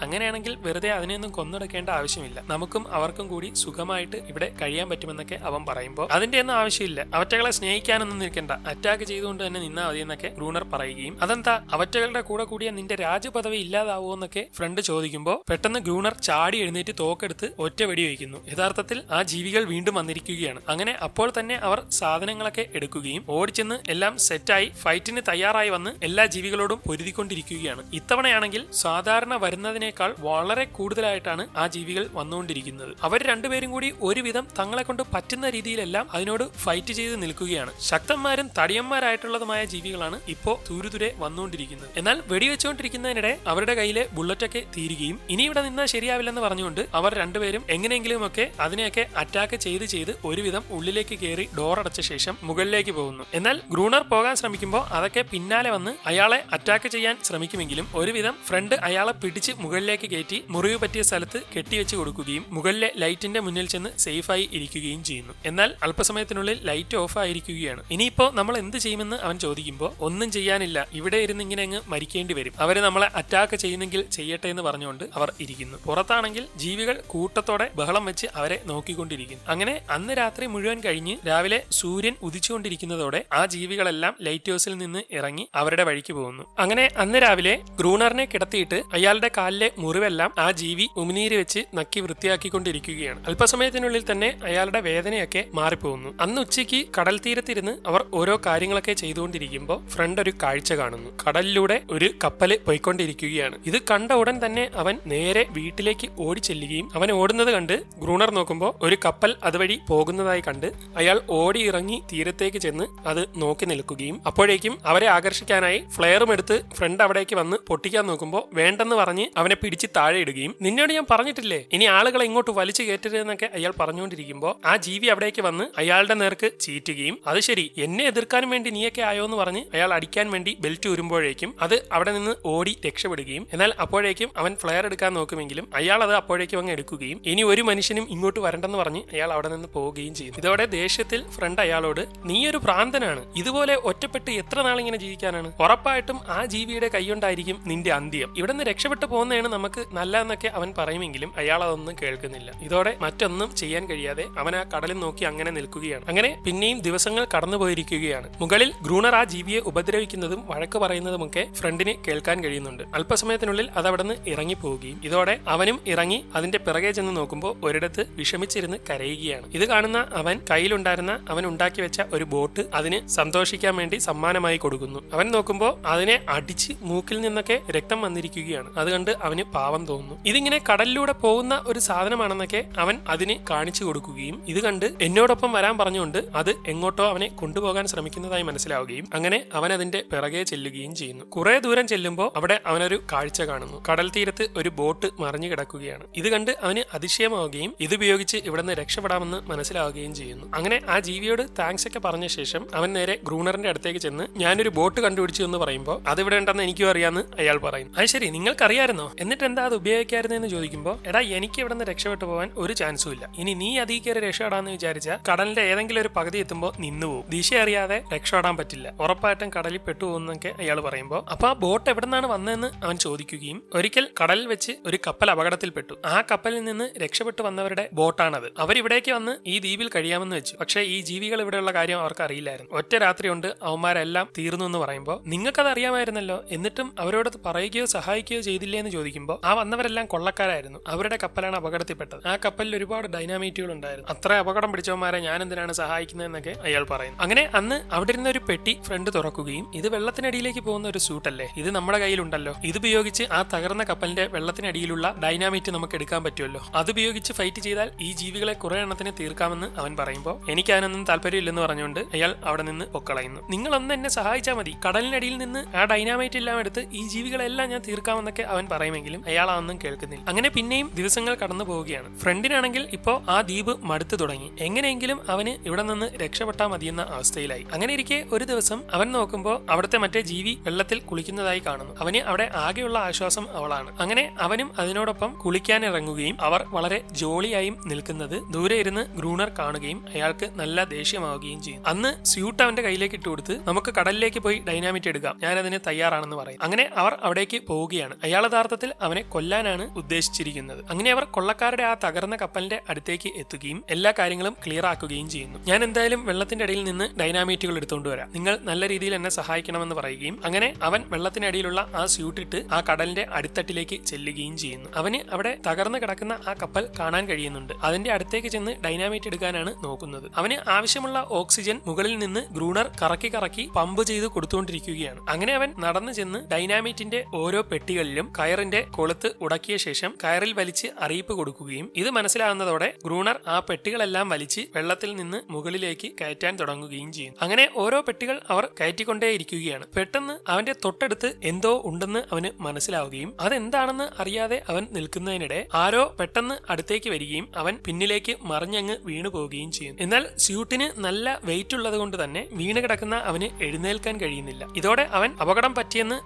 അങ്ങനെയാണെങ്കിൽ വെറുതെ അതിനെയൊന്നും കൊന്നെടുക്കേണ്ട ആവശ്യമില്ല. നമുക്കും അവർക്കും കൂടി സുഖമായിട്ട് ഇവിടെ കഴിയാൻ പറ്റുമെന്നൊക്കെ അവൻ പറയുമ്പോൾ അതിന്റെ ഒന്നും ആവശ്യമില്ല. അവറ്റകളെ സ്നേഹിക്കാനൊന്നും നിൽക്കേണ്ട. അറ്റാക്ക് ചെയ്തുകൊണ്ട് തന്നെ നിന്നാ മതി എന്നൊക്കെ ബ്രൂണർ പറയുകയും അതെന്താ? അവറ്റകളുടെ കൂടെ കൂടിയ നിന്റെ രാജപദവി ഇല്ലാതാവോ എന്നൊക്കെ ഫ്രണ്ട് ചോദിക്കുമ്പോൾ പെട്ടെന്ന് ഗ്രൂണർ ചാടി എഴുന്നേറ്റ് തോക്കെടുത്ത് ഒറ്റ വെടി വയ്ക്കുന്നു. യഥാർത്ഥത്തിൽ ആ ജീവികൾ വീണ്ടും വന്നിരിക്കുകയാണ്. അങ്ങനെ അപ്പോൾ തന്നെ അവർ സാധനങ്ങളൊക്കെ എടുക്കുകയും ഓടിച്ചെന്ന് എല്ലാം സെറ്റായി ഫൈറ്റിന് തയ്യാറായി വന്ന് എല്ലാ ജീവികളോടും പൊരുതിക്കൊണ്ടിരിക്കുകയാണ്. ഇത്തവണയാണെങ്കിൽ സാധാരണ വരുന്നതിനേക്കാൾ വളരെ കൂടുതലായിട്ടാണ് ആ ജീവികൾ വന്നുകൊണ്ടിരിക്കുന്നത്. അവർ രണ്ടുപേരും കൂടി ഒരുവിധം തങ്ങളെ കൊണ്ട് പറ്റുന്ന രീതിയിലെല്ലാം അതിനോട് ഫൈറ്റ് ചെയ്ത് നിൽക്കുകയാണ്. ശക്തന്മാരും തടിയന്മാരായിട്ടുള്ളതുമായ ജീവികളാണ് ഇപ്പോ തുരുതുരെ വന്നുകൊണ്ടിരിക്കുന്നത്. എന്നാൽ വെടിവെച്ചുകൊണ്ടിരിക്കുന്നതിനിടെ അവരുടെ കയ്യിലെ ബുള്ളറ്റൊക്കെ തീരുകയും ഇനി ഇവിടെ നിന്നാൽ ശരിയാവില്ലെന്ന് പറഞ്ഞുകൊണ്ട് അവർ രണ്ടുപേരും എങ്ങനെയെങ്കിലുമൊക്കെ അതിനെയൊക്കെ അറ്റാക്ക് ചെയ്ത് ചെയ്ത് ഒരുവിധം ഉള്ളിലേക്ക് കയറി ഡോറടച്ച ശേഷം മുകളിലേക്ക് പോകുന്നു. എന്നാൽ ഗ്രൂണർ പോകാൻ ശ്രമിക്കുമ്പോൾ അതൊക്കെ പിന്നാലെ വന്ന് അയാളെ അറ്റാക്ക് ചെയ്യാൻ ശ്രമിക്കുമെങ്കിലും ഒരുവിധം ഫ്രണ്ട് അയാളെ പിടിച്ച് മുകളിലേക്ക് കയറ്റി മുറിവ് പറ്റിയ സ്ഥലത്ത് കെട്ടിവെച്ച് കൊടുക്കുകയും മുകളിലെ ലൈറ്റിന്റെ മുന്നിൽ ചെന്ന് സേഫായി ഇരിക്കുകയും ചെയ്യുന്നു. എന്നാൽ അല്പസമയത്തിനുള്ളിൽ ലൈറ്റ് ഓഫ് ആയിരിക്കുകയാണ് ഇനിയിപ്പോ നമ്മൾ എന്ത് ചെയ്യുമെന്ന് അവൻ ചോദിക്കുമ്പോൾ ഒന്നും ചെയ്യാനില്ല. ഇവിടെ ഇരുന്ന് ഇങ്ങനെ അങ്ങ് മരിക്കേണ്ടി വരും. അവരെ നമ്മളെ അറ്റാക്ക് ചെയ്യുന്നെങ്കിൽ ചെയ്യട്ടെ എന്ന് പറഞ്ഞുകൊണ്ട് അവർ ഇരിക്കുന്നു. പുറത്താണെങ്കിൽ ജീവികൾ കൂട്ടത്തോടെ ബഹളം വെച്ച് അവരെ നോക്കിക്കൊണ്ടിരിക്കുന്നു. അങ്ങനെ അന്ന് രാത്രി മുഴുവൻ കഴിഞ്ഞ് രാവിലെ സൂര്യൻ ഉദിച്ചുകൊണ്ടിരിക്കുന്നതോടെ ആ ജീവികളെല്ലാം ലൈറ്റ് ഹൗസിൽ നിന്ന് ഇറങ്ങി അവരുടെ വഴിക്ക് പോകുന്നു. അങ്ങനെ അന്ന് രാവിലെ ഗ്രൂണറിനെ കിടത്തിയിട്ട് അയാളുടെ കാലിലെ മുറിവെല്ലാം ആ ജീവി ഉമിനീര് വെച്ച് നക്കി വൃത്തിയാക്കിക്കൊണ്ടിരിക്കുകയാണ്. അല്പസമയത്തിനുള്ളിൽ തന്നെ അയാളുടെ വേദനയൊക്കെ മാറിപ്പോകുന്നു. അന്ന് ഉച്ചയ്ക്ക് കടൽ തീരത്തിരുന്ന് അവർ ഓരോ കാര്യങ്ങളൊക്കെ ചെയ്തുകൊണ്ടിരിക്കുമ്പോൾ ഫ്രണ്ട് ഒരു കാഴ്ച കാണുന്നു. കടലിലൂടെ ഒരു കപ്പൽ പോയിക്കൊണ്ടിരിക്കുകയാണ്. ഇത് കണ്ട ഉടൻ തന്നെ അവൻ നേരെ വീട്ടിലേക്ക് ഓടി ചെല്ലുകയും അവൻ ഓടുന്നത് കണ്ട് ഗ്രൂണർ നോക്കുമ്പോൾ ഒരു കപ്പൽ അതുവഴി പോകുന്നതായി കണ്ട് അയാൾ ഓടി ഇറങ്ങി തീരത്തേക്ക് ചെന്ന് അത് നോക്കി നിൽക്കുകയും അപ്പോഴേക്കും അവരെ ആകർഷിക്കാനായി ഫ്ലെയറും എടുത്ത് ഫ്രണ്ട് അവിടേക്ക് വന്ന് പൊട്ടിക്കാൻ നോക്കുമ്പോൾ വേണ്ടെന്ന് പറഞ്ഞ് അവനെ പിടിച്ച് താഴെ ഇടുകയും നിന്നോട് ഞാൻ പറഞ്ഞിട്ടില്ലേ? ഇനി ആളുകളെ ഇങ്ങോട്ട് വലിച്ചു കയറ്റരുതെന്നൊക്കെ അയാൾ പറഞ്ഞുകൊണ്ടിരിക്കുമ്പോൾ ആ ജീവി അവിടേക്ക് വന്ന് അയാളുടെ നേർക്ക് ചീറ്റുകയും അത് ശരി എന്നെ എതിർക്കാൻ വേണ്ടി നീയൊക്കെ ആയോ എന്ന് പറഞ്ഞ് അയാൾ അടിക്കാൻ വേണ്ടി ബെൽറ്റ് ഉരുമ്പോഴേക്കും അത് അവിടെ നിന്ന് ഓടി രക്ഷപ്പെടുകയും എന്നാൽ അപ്പോഴേക്കും അവൻ ഫ്ലെയർ എടുക്കാൻ നോക്കുമെങ്കിലും അയാൾ അത് അപ്പോഴേക്കും അങ്ങ് എടുക്കുകയും ഇനി ഒരു മനുഷ്യനും ഇങ്ങോട്ട് വരണ്ടെന്ന് പറഞ്ഞ് അയാൾ അവിടെ നിന്ന് പോവുകയും ചെയ്യും. ഇതോടെ ദേഷ്യത്തിൽ ഫ്രണ്ട് അയാളോട് നീ ഒരു ഭ്രാന്തനാണ്. ഇതുപോലെ ഒറ്റപ്പെട്ട് എത്ര നാളിങ്ങനെ ജീവിക്കാനാണ്? ഉറപ്പായിട്ടും ആ ജീവിയുടെ കൈകൊണ്ടായിരിക്കും നിന്റെ അന്ത്യം. ഇവിടെ നിന്ന് രക്ഷപ്പെട്ടു പോകുന്നതാണ് നമുക്ക് നല്ല എന്നൊക്കെ അവൻ പറയുമെങ്കിലും അയാൾ അതൊന്നും കേൾക്കുന്നില്ല. ഇതോടെ മറ്റൊന്നും ചെയ്യാൻ കഴിയാതെ അവൻ ആ കടലിൽ നോക്കി അങ്ങനെ നിൽക്കുകയാണ്. അങ്ങനെ പിന്നെയും ദിവസങ്ങൾ കടന്നുപോയിരിക്കുകയാണ്. മുകളിൽ ഗ്രൂണർ ആ ജീവിയെ ഉപദ്രവിക്കുന്നതും വഴക്ക് പറയുന്നതുമൊക്കെ ഫ്രണ്ടിന് കേൾക്കാൻ കഴിയുന്നുണ്ട്. അല്പസമയത്തിനുള്ളിൽ അത് അവിടെ നിന്ന് ഇറങ്ങിപ്പോവുകയും ഇതോടെ അവനും ഇറങ്ങി അതിന്റെ പിറകെ ചെന്ന് നോക്കുമ്പോൾ ഒരിടത്ത് വിഷമിച്ചിരുന്ന് കരയുകയാണ്. ഇത് കാണുന്ന അവൻ കയ്യിലുണ്ടായിരുന്ന അവൻ ഉണ്ടാക്കി വെച്ച ഒരു ബോട്ട് അതിന് സന്തോഷിക്കാൻ വേണ്ടി സമ്മാനമായി കൊടുക്കുന്നു. അവൻ നോക്കുമ്പോൾ അതിനെ അടിച്ച് മൂക്കിൽ നിന്നൊക്കെ രക്തം വന്നിരിക്കുകയാണ്. അത് കണ്ട് അവന് പാവം തോന്നുന്നു. ഇതിങ്ങനെ കടലിലൂടെ പോകുന്ന ഒരു സാധനമാണെന്നൊക്കെ അവൻ അതിന് കാണിച്ചു കൊടുക്കുകയും ഇത് കണ്ട് എന്നോടൊപ്പം വരാൻ പറഞ്ഞുകൊണ്ട് അത് എങ്ങോട്ടോ അവനെ കൊണ്ടുപോകാൻ ശ്രമിക്കുന്നതായി മനസ്സിലാവുകയും അങ്ങനെ അവൻ അതിന്റെ പിറകെ ചെല്ലുകയും ചെയ്യുന്നു. കുറെ ദൂരം ചെല്ലുമ്പോൾ അവിടെ അവനൊരു കാഴ്ച കാണുന്നു. കടൽ തീരത്ത് ഒരു ബോട്ട് മറിഞ്ഞു കിടക്കുകയാണ്. ഇത് കണ്ട് അവന് അതിശയമാവുകയും ഇതുപയോഗിച്ച് നിന്ന് രക്ഷപ്പെടാമെന്ന് മനസ്സിലാവുകയും ചെയ്യുന്നു. അങ്ങനെ ആ ജീവിയോട് താങ്ക്സ് ഒക്കെ പറഞ്ഞ ശേഷം അവൻ നേരെ ഗ്രൂണറിന്റെ അടുത്തേക്ക് ചെന്ന് ഞാനൊരു ബോട്ട് കണ്ടുപിടിച്ചു എന്ന് പറയുമ്പോൾ അത് ഇവിടെ ഉണ്ടെന്ന് എനിക്കും അറിയാമെന്ന് അയാൾ പറയും. അത് ശരി നിങ്ങൾക്കറിയായിരുന്നോ? എന്നിട്ട് എന്താ അത് ഉപയോഗിക്കായിരുന്നെന്ന് ചോദിക്കുമ്പോൾ എടാ എനിക്ക് ഇവിടെ നിന്ന് രക്ഷപ്പെട്ടു പോകാൻ ഒരു ചാൻസും ഇല്ല. ഇനി നീ അതീ കയറി രക്ഷപ്പെടാന്ന് വിചാരിച്ച കടലിന്റെ ഏതെങ്കിലും ഒരു പകുതി എത്തുമ്പോൾ നിന്നു പോകും ദിശ അറിയാതെ രക്ഷപ്പെടാൻ പറ്റില്ല. ഉറപ്പായിട്ടും കടലിൽ പെട്ടുപോകുന്നൊക്കെ അയാൾ പറയുമ്പോൾ അപ്പൊ ആ ബോട്ട് എവിടെ നിന്നാണ് വന്നതെന്ന് അവൻ ചോദിക്കുകയും ഒരിക്കൽ കടലിൽ വെച്ച് ഒരു കപ്പൽ അപകടത്തിൽപ്പെട്ടു ആ കപ്പലിൽ നിന്ന് രക്ഷപ്പെട്ടു വന്നവരുടെ ബോട്ടാണത്. അവരിവിടേക്ക് വന്ന് ഈ ദ്വീപിൽ കഴിയാമെന്ന് വെച്ചു. പക്ഷേ ഈ ജീവികൾ ഇവിടെയുള്ള കാര്യം അവർക്ക് അറിയില്ലായിരുന്നു. ഒറ്റ രാത്രി കൊണ്ട് അവന്മാരെല്ലാം തീർന്നു എന്ന് പറയുമ്പോൾ നിങ്ങൾക്കത് അറിയാമായിരുന്നല്ലോ എന്നിട്ടും അവരോട് പറയുകയോ സഹായിക്കുകയോ ചെയ്തില്ലേ എന്ന് ചോദിക്കുമ്പോൾ ആ വന്നവരെല്ലാം കൊള്ളക്കാരായിരുന്നു. അവരുടെ കപ്പലാണ് അപകടത്തിൽപ്പെട്ടത്. ആ കപ്പലിൽ ഒരുപാട് ഡൈനാമൈറ്റുകൾ ഉണ്ടായിരുന്നു. അത്ര അപകടം പിടിച്ചവന്മാരെ ഞാൻ എന്തിനാണ് സഹായിക്കുന്നതെന്നൊക്കെ അയാൾ പറയുന്നു. അങ്ങനെ അന്ന് അവിടെ ഇരുന്ന ഒരു പെട്ടി ഫ്രണ്ട് തുറക്കുകയും ഇത് വെള്ളത്തിനടിയിലേക്ക് പോകുന്ന ഒരു സൂട്ടല്ലേ? ഇത് നമ്മുടെ കയ്യിലുണ്ടല്ലോ. ഇത് ഉപയോഗിച്ച് ആ തകർന്ന കപ്പലിന്റെ വെള്ളത്തിനടിയിലുള്ള ഡൈനാമൈറ്റ് നമുക്ക് എടുക്കാൻ പറ്റുമല്ലോ. അത് ഉപയോഗിച്ച് ഫൈറ്റ് ചെയ്താൽ ഈ ജീവികളെ കുറെ എണ്ണത്തിന് തീർക്കാമെന്ന് അവൻ പറയുമ്പോൾ എനിക്ക് അതിനൊന്നും താല്പര്യമില്ലെന്ന് പറഞ്ഞുകൊണ്ട് അയാൾ അവിടെ നിന്ന് പൊക്കളയുന്നു. നിങ്ങളൊന്ന് എന്നെ സഹായിച്ചാൽ മതി. കടലിനടിയിൽ നിന്ന് ആ ഡൈനാമൈറ്റ് എല്ലാം എടുത്ത് ഈ ജീവികളെല്ലാം ഞാൻ തീർക്കാമെന്നൊക്കെ അവൻ പറയുമെങ്കിലും അയാൾ അതൊന്നും കേൾക്കുന്നില്ല. അങ്ങനെ പിന്നെയും ദിവസങ്ങൾ കടന്നു പോവുകയാണ്. ഫ്രണ്ടിനാണെങ്കിൽ ഇപ്പോ ആ ദ്വീപ് മടുത്തു തുടങ്ങി. എങ്ങനെയെങ്കിലും അവന് ഇവിടെ നിന്ന് രക്ഷപ്പെട്ടാൽ മതിയെന്ന അവസ്ഥയിലായി. അങ്ങനെ ഇരിക്കെ ഒരു ദിവസം അവൻ നോക്കുമ്പോൾ അവിടുത്തെ മറ്റേ ജീവി വെള്ളത്തിൽ കുളിക്കുന്നതായി കാണുന്നു. അവന് അവിടെ ആകെയുള്ള ആശ്വാസം അവളാണ്. അങ്ങനെ അവനും അതിനോടൊപ്പം കുളിക്കാൻ ഇറങ്ങുകയും അവർ വളരെ ജോളിയായും നിൽക്കുന്നത് ദൂരെ ഇരുന്ന് ഗ്രൂണർ കാണുകയും അയാൾക്ക് നല്ല ദേഷ്യമാവുകയും ചെയ്യും. അന്ന് സ്യൂട്ട് അവന്റെ കയ്യിലേക്ക് ഇട്ടുകൊടുത്ത് നമുക്ക് കടലിലേക്ക് പോയി ഡൈനാമിറ്റ് എടുക്കാം. ഞാൻ അതിന് തയ്യാറാണെന്ന് പറയും. അങ്ങനെ അവർ അവിടേക്ക് പോവുകയാണ്. അയാൾ യഥാർത്ഥത്തിൽ അവനെ കൊല്ലാനാണ് ഉദ്ദേശിച്ചിരിക്കുന്നത്. അങ്ങനെ അവർ കൊള്ളക്കാരുടെ ആ തകർന്ന കപ്പലിന്റെ അടുത്തേക്ക് എത്തുകയും എല്ലാ കാര്യങ്ങളും ക്ലിയർ ആക്കുകയും ചെയ്യുന്നു. ഞാൻ എന്തായാലും വെള്ളത്തിന്റെ അടിയിൽ നിന്ന് ഡൈനാമൈറ്റുകൾ എടുത്തുകൊണ്ട് വരാം. നിങ്ങൾ നല്ല രീതിയിൽ എന്നെ സഹായിക്കണമെന്ന് പറയുകയും അങ്ങനെ അവൻ വെള്ളത്തിനടിയിലുള്ള ആ സ്യൂട്ട് ഇട്ട് ആ കടലിന്റെ അടിത്തട്ടിലേക്ക് ചെല്ലുകയും ചെയ്യുന്നു. അവന് അവിടെ തകർന്നു കിടക്കുന്ന ആ കപ്പൽ കാണാൻ കഴിയുന്നുണ്ട്. അതിന്റെ അടുത്തേക്ക് ചെന്ന് ഡൈനാമൈറ്റ് എടുക്കാനാണ് നോക്കുന്നത്. അവന് ആവശ്യമുള്ള ഓക്സിജൻ മുകളിൽ നിന്ന് ഗ്രൂണർ കറക്കി കറക്കി പമ്പ് ചെയ്ത് കൊടുത്തുകൊണ്ടിരിക്കുകയാണ് അങ്ങനെ അവൻ നടന്നു ചെന്ന് ഡൈനാമൈറ്റിന്റെ ഓരോ പെട്ടികളിലും കയറിന്റെ കൊളുത്ത് ഉടക്കിയ ശേഷം കയറിൽ വലിച്ച് അറിയിപ്പ് കൊടുക്കുകയും ഇത് മനസ്സിലാകുന്നതോടെ ഗ്രൂണർ ആ പെട്ടികളെല്ലാം വലിച്ച് വെള്ളത്തിൽ നിന്ന് മുകളിലേക്ക് കയറ്റാൻ തുടങ്ങുകയും ചെയ്യും. അങ്ങനെ ഓരോ പെട്ടികൾ അവർ കയറ്റിക്കൊണ്ടേയിരിക്കുകയാണ്. പെട്ടെന്ന് അവന്റെ തൊട്ടടുത്ത് എന്തോ ഉണ്ടെന്ന് അവന് മനസ്സിലാവുകയും അതെന്താണെന്ന് അറിയാതെ അവൻ നിൽക്കുന്നതിനിടെ ആരോ പെട്ടെന്ന് അടുത്തേക്ക് വരികയും അവൻ പിന്നിലേക്ക് മറിഞ്ഞങ്ങ് വീണു പോവുകയും ചെയ്യും. എന്നാൽ സ്യൂട്ടിന് നല്ല വെയിറ്റ് ഉള്ളത് കൊണ്ട് തന്നെ വീണ് കിടക്കുന്ന അവന് എഴുന്നേൽക്കാൻ കഴിയുന്നില്ല. ഇതോടെ അവൻ അപകടം പറ്റിയെന്ന്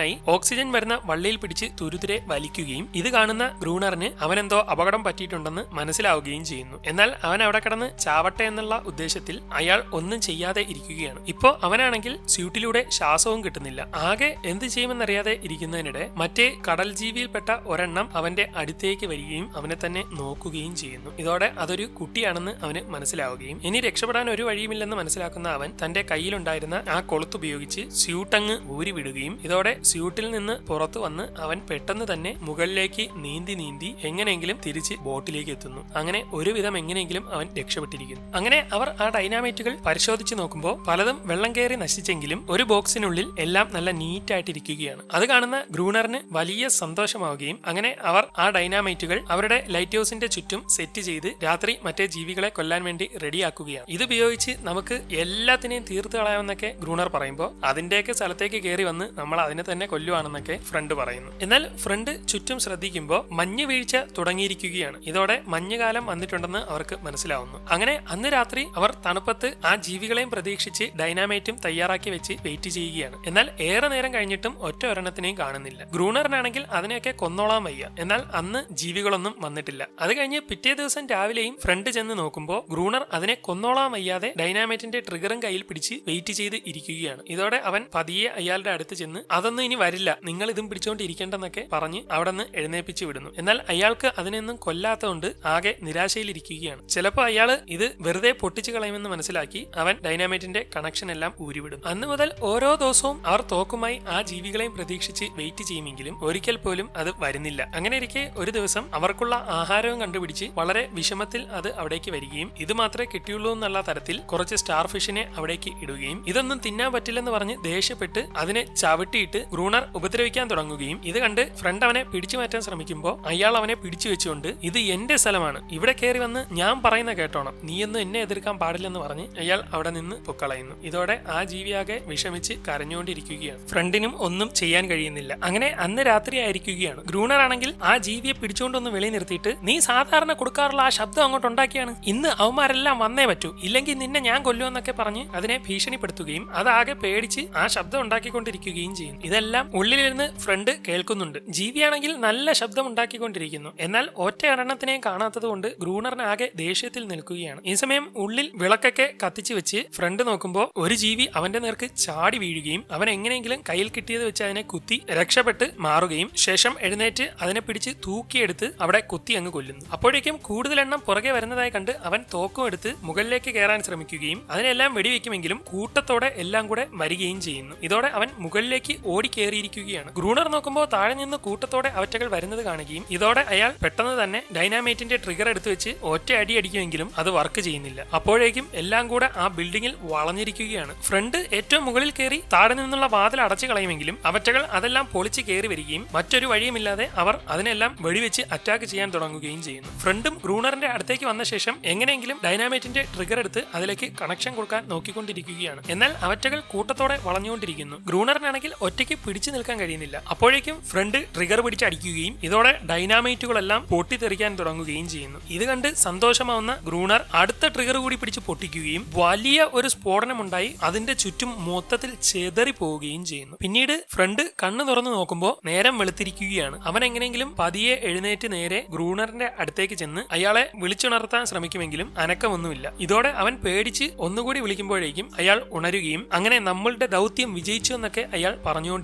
അറിയിക്കാനായി ഓക്സിജൻ വരുന്ന വള്ളിയിൽ പിടിച്ച് തുരുതിരെ വലിക്കുകയും ഇത് കാണുന്ന ഗ്രൂണറിന് അവനെന്തോ അപകടം പറ്റിയിട്ടുണ്ടെന്ന് മനസ്സിലാവുകയും ചെയ്യുന്നു. എന്നാൽ അവൻ അവിടെ കിടന്ന് ചാവട്ടെ എന്നുള്ള ഉദ്ദേശത്തിൽ അയാൾ ഒന്നും ചെയ്യാതെ ഇരിക്കുകയാണ്. ഇപ്പോ അവനാണെങ്കിൽ സ്യൂട്ടിലൂടെ ശ്വാസവും കിട്ടുന്നില്ല. ആകെ എന്ത് ചെയ്യുമെന്നറിയാതെ ഇരിക്കുന്നതിനിടെ മറ്റേ കടൽ ജീവിയിൽപ്പെട്ട ഒരെണ്ണം അവന്റെ അടുത്തേക്ക് വരികയും അവനെ തന്നെ നോക്കുകയും ചെയ്യുന്നു. ഇതോടെ അതൊരു കുട്ടിയാണെന്ന് അവന് മനസ്സിലാവുകയും ഇനി രക്ഷപ്പെടാൻ ഒരു വഴിയുമില്ലെന്ന് മനസ്സിലാക്കുന്ന അവൻ തന്റെ കയ്യിലുണ്ടായിരുന്ന ആ കൊളുത്തുപയോഗിച്ച് സ്യൂട്ടങ്ങ് ഊരി വിടുകയും ഇതോടെ സ്യൂട്ടിൽ നിന്ന് പുറത്തു വന്ന് അവൻ പെട്ടെന്ന് തന്നെ മുകളിലേക്ക് നീന്തി നീന്തി എങ്ങനെയെങ്കിലും തിരിച്ച് ബോട്ടിലേക്ക് എത്തുന്നു. അങ്ങനെ ഒരുവിധം എങ്ങനെയെങ്കിലും അവൻ രക്ഷപ്പെട്ടിരിക്കുന്നു. അങ്ങനെ അവർ ആ ഡൈനാമൈറ്റുകൾ പരിശോധിച്ച് നോക്കുമ്പോൾ പലതും വെള്ളം കയറി നശിച്ചെങ്കിലും ഒരു ബോക്സിനുള്ളിൽ എല്ലാം നല്ല നീറ്റ് ആയിട്ടിരിക്കുകയാണ് അത് കാണുന്ന ഗ്രൂണറിന് വലിയ സന്തോഷമാവുകയും അങ്ങനെ അവർ ആ ഡൈനാമൈറ്റുകൾ അവരുടെ ലൈറ്റ് ഹൗസിന്റെ ചുറ്റും സെറ്റ് ചെയ്ത് രാത്രി മറ്റേ ജീവികളെ കൊല്ലാൻ വേണ്ടി റെഡിയാക്കുകയാണ്. ഇത് ഉപയോഗിച്ച് നമുക്ക് എല്ലാത്തിനെയും തീർത്ത് കളയാമെന്നൊക്കെ ഗ്രൂണർ പറയുമ്പോൾ അതിന്റെയൊക്കെ സ്ഥലത്തേക്ക് കയറി വന്ന് നമ്മൾ അതിനെ തന്നെ കൊല്ലുവാണെന്നൊക്കെ ഫ്രണ്ട് പറയുന്നു. എന്നാൽ ഫ്രണ്ട് ചുറ്റും ശ്രദ്ധിക്കുമ്പോൾ മഞ്ഞ് വീഴ്ച തുടങ്ങിയിരിക്കുകയാണ്. ഇതോടെ മഞ്ഞുകാലം വന്നിട്ടുണ്ടെന്ന് അവർക്ക് മനസ്സിലാവുന്നു. അങ്ങനെ അന്ന് രാത്രി അവർ തണുപ്പത്ത് ആ ജീവികളെയും പ്രതീക്ഷിച്ച് ഡൈനാമൈറ്റും തയ്യാറാക്കി വെച്ച് വെയിറ്റ് ചെയ്യുകയാണ്. എന്നാൽ ഏറെ നേരം കഴിഞ്ഞിട്ടും ഒറ്റ ഒരെണ്ണത്തിനെയും കാണുന്നില്ല. ഗ്രൂണറിനാണെങ്കിൽ അതിനെയൊക്കെ കൊന്നോളാൻ വയ്യ. എന്നാൽ അന്ന് ജീവികളൊന്നും വന്നിട്ടില്ല. അത് കഴിഞ്ഞ് പിറ്റേ ദിവസം രാവിലെയും ഫ്രണ്ട് ചെന്ന് നോക്കുമ്പോൾ ഗ്രൂണർ അതിനെ കൊന്നോളാൻ വയ്യാതെ ഡൈനാമൈറ്റിന്റെ ട്രിഗറും കയ്യിൽ പിടിച്ച് വെയിറ്റ് ചെയ്ത് ഇരിക്കുകയാണ്. ഇതോടെ അവൻ പതിയെ അയാളുടെ അടുത്ത് ചെന്ന് അതൊന്നും ഇനി വരില്ല. നിങ്ങൾ ഇതും പിടിച്ചോണ്ട് ഇരിക്കേണ്ടെന്നൊക്കെ പറഞ്ഞ് അവിടെ നിന്ന് എഴുന്നേപ്പിച്ച് വിടുന്നു. എന്നാൽ അയാൾക്ക് അതിനൊന്നും കൊല്ലാത്തതുകൊണ്ട് ആകെ നിരാശയിലിരിക്കുകയാണ്. ചിലപ്പോൾ അയാൾ ഇത് വെറുതെ പൊട്ടിച്ചു കളയുമെന്ന് മനസ്സിലാക്കി അവൻ ഡൈനാമൈറ്റിന്റെ കണക്ഷൻ എല്ലാം ഊരിവിടും. അന്ന് മുതൽ ഓരോ ദിവസവും അവർ തോക്കുമായി ആ ജീവികളെയും പ്രതീക്ഷിച്ച് വെയിറ്റ് ചെയ്യുമെങ്കിലും ഒരിക്കൽ പോലും അത് വരുന്നില്ല. അങ്ങനെ ഇരിക്കെ ഒരു ദിവസം അവർക്കുള്ള ആഹാരവും കണ്ടുപിടിച്ച് വളരെ വിഷമത്തിൽ അത് അവിടേക്ക് വരികയും ഇത് മാത്രമേ കിട്ടിയുള്ളൂ എന്നുള്ള തരത്തിൽ കുറച്ച് സ്റ്റാർ ഫിഷിനെ അവിടേക്ക് ഇടുകയും ഇതൊന്നും തിന്നാൻ പറ്റില്ലെന്ന് പറഞ്ഞ് ദേഷ്യപ്പെട്ട് അതിനെ ചവിട്ടിയിട്ട് ഗ്രൂണർ ഉപദ്രവിക്കാൻ തുടങ്ങുകയും ഇത് കണ്ട് ഫ്രണ്ട് അവനെ പിടിച്ചു മാറ്റാൻ ശ്രമിക്കുമ്പോൾ അയാൾ അവനെ പിടിച്ചു വെച്ചുകൊണ്ട് ഇത് എന്റെ സ്ഥലമാണ്. ഇവിടെ കയറി വന്ന് ഞാൻ പറയുന്ന കേട്ടോണം. നീയൊന്നും എന്നെ എതിർക്കാൻ പാടില്ലെന്ന് പറഞ്ഞ് അയാൾ അവിടെ നിന്ന് പൊക്കളയുന്നു. ഇതോടെ ആ ജീവിയാകെ വിഷമിച്ച് കരഞ്ഞുകൊണ്ടിരിക്കുകയാണ്. ഫ്രണ്ടിനും ഒന്നും ചെയ്യാൻ കഴിയുന്നില്ല. അങ്ങനെ അന്ന് രാത്രി ആയിരിക്കുകയാണ്. ഗ്രൂണർ ആണെങ്കിൽ ആ ജീവിയെ പിടിച്ചുകൊണ്ടൊന്ന് വെളി നിർത്തിയിട്ട് നീ സാധാരണ കൊടുക്കാറുള്ള ആ ശബ്ദം അങ്ങോട്ട് ഉണ്ടാക്കിയാണ്. ഇന്ന് അവന്മാരെല്ലാം വന്നേ പറ്റൂ. ഇല്ലെങ്കിൽ നിന്നെ ഞാൻ കൊല്ലുമെന്നൊക്കെ പറഞ്ഞ് അതിനെ ഭീഷണിപ്പെടുത്തുകയും അതാകെ പേടിച്ച് ആ ശബ്ദം ഉണ്ടാക്കിക്കൊണ്ടിരിക്കുകയും ചെയ്യും. ഇതെല്ലാം ഉള്ളിലിരുന്ന് ഫ്രണ്ട് കേൾക്കുന്നുണ്ട്. ജീവിയാണെങ്കിൽ നല്ല ശബ്ദം ഉണ്ടാക്കിക്കൊണ്ടിരിക്കുന്നു എന്നാൽ ഒറ്റ എണ്ണത്തിനെയും കാണാത്തത് കൊണ്ട് ഗ്രൂണറിനാകെ ദേഷ്യത്തിൽ നിൽക്കുകയാണ്. ഈ സമയം ഉള്ളിൽ വിളക്കൊക്കെ കത്തിച്ചു വെച്ച് ഫ്രണ്ട് നോക്കുമ്പോൾ ഒരു ജീവി അവന്റെ നേർക്ക് ചാടി വീഴുകയും അവൻ എങ്ങനെയെങ്കിലും കയ്യിൽ കിട്ടിയത് വെച്ച് അതിനെ കുത്തി രക്ഷപ്പെട്ട് മാറുകയും ശേഷം എഴുന്നേറ്റ് അതിനെ പിടിച്ച് തൂക്കിയെടുത്ത് അവിടെ കുത്തി അങ്ങ് കൊല്ലുന്നു. അപ്പോഴേക്കും കൂടുതൽ എണ്ണം പുറകെ വരുന്നതായി കണ്ട് അവൻ തോക്കും എടുത്ത് മുകളിലേക്ക് കയറാൻ ശ്രമിക്കുകയും അതിനെല്ലാം വെടിവെക്കുമെങ്കിലും കൂട്ടത്തോടെ എല്ലാം കൂടെ വരികയും ചെയ്യുന്നു. ഇതോടെ അവൻ മുകളിലേക്ക് ഓടി കയറിയിരിക്കുകയാണ്. ഗ്രൂണർ നോക്കുമ്പോൾ താഴെ നിന്ന് കൂട്ടത്തോടെ അവറ്റകൾ വരുന്നത് കാണുകയും ഇതോടെ അയാൾ പെട്ടെന്ന് തന്നെ ഡൈനാമൈറ്റിന്റെ ട്രിഗർ എടുത്തു വെച്ച് ഒറ്റ അടി അടിക്കുമെങ്കിലും അത് വർക്ക് ചെയ്യുന്നില്ല. അപ്പോഴേക്കും എല്ലാം കൂടെ ആ ബിൽഡിംഗിൽ വളഞ്ഞിരിക്കുകയാണ്. ഫ്രണ്ട് ഏറ്റവും മുകളിൽ കയറി താഴെ നിന്നുള്ള വാതിൽ അടച്ചു കളയുമെങ്കിലും അവറ്റകൾ അതെല്ലാം പൊളിച്ച് കയറി വരികയും മറ്റൊരു വഴിയുമില്ലാതെ അവർ അതിനെല്ലാം വെടിവെച്ച് അറ്റാക്ക് ചെയ്യാൻ തുടങ്ങുകയും ചെയ്യുന്നു. ഫ്രണ്ടും ഗ്രൂണറിന്റെ അടുത്തേക്ക് വന്ന ശേഷം എങ്ങനെയെങ്കിലും ഡൈനാമൈറ്റിന്റെ ട്രിഗർ എടുത്ത് അതിലേക്ക് കണക്ഷൻ കൊടുക്കാൻ നോക്കിക്കൊണ്ടിരിക്കുകയാണ്. എന്നാൽ അവറ്റകൾ കൂട്ടത്തോടെ വളഞ്ഞുകൊണ്ടിരിക്കുന്നു. ഗ്രൂണറിനാണെങ്കിൽ ഒറ്റയ്ക്ക് പിടിച്ചു നിൽക്കാൻ കഴിയുന്നില്ല. അപ്പോഴേക്കും ഫ്രണ്ട് ട്രിഗർ പിടിച്ച് അടിക്കുകയും ഇതോടെ ഡൈനാമൈറ്റുകളെല്ലാം പൊട്ടിത്തെറിക്കാൻ തുടങ്ങുകയും ചെയ്യുന്നു. ഇത് കണ്ട് സന്തോഷമാവുന്ന ഗ്രൂണർ അടുത്ത ട്രിഗർ കൂടി പിടിച്ച് പൊട്ടിക്കുകയും വലിയ ഒരു സ്ഫോടനമുണ്ടായി. അതിന്റെ ചുറ്റും മൊത്തത്തിൽ ചെതറി പോവുകയും ചെയ്യുന്നു. പിന്നീട് ഫ്രണ്ട് കണ്ണു തുറന്നു നോക്കുമ്പോൾ നേരം വെളുത്തിരിക്കുകയാണ്. അവൻ എങ്ങനെയെങ്കിലും പതിയെ എഴുന്നേറ്റ് നേരെ ഗ്രൂണറിന്റെ അടുത്തേക്ക് ചെന്ന് അയാളെ വിളിച്ചുണർത്താൻ ശ്രമിക്കുമെങ്കിലും അനക്കമൊന്നുമില്ല. ഇതോടെ അവൻ പേടിച്ച് ഒന്നുകൂടി വിളിക്കുമ്പോഴേക്കും അയാൾ ഉണരുകയും അങ്ങനെ നമ്മളുടെ ദൗത്യം വിജയിച്ചു എന്നൊക്കെ അയാൾ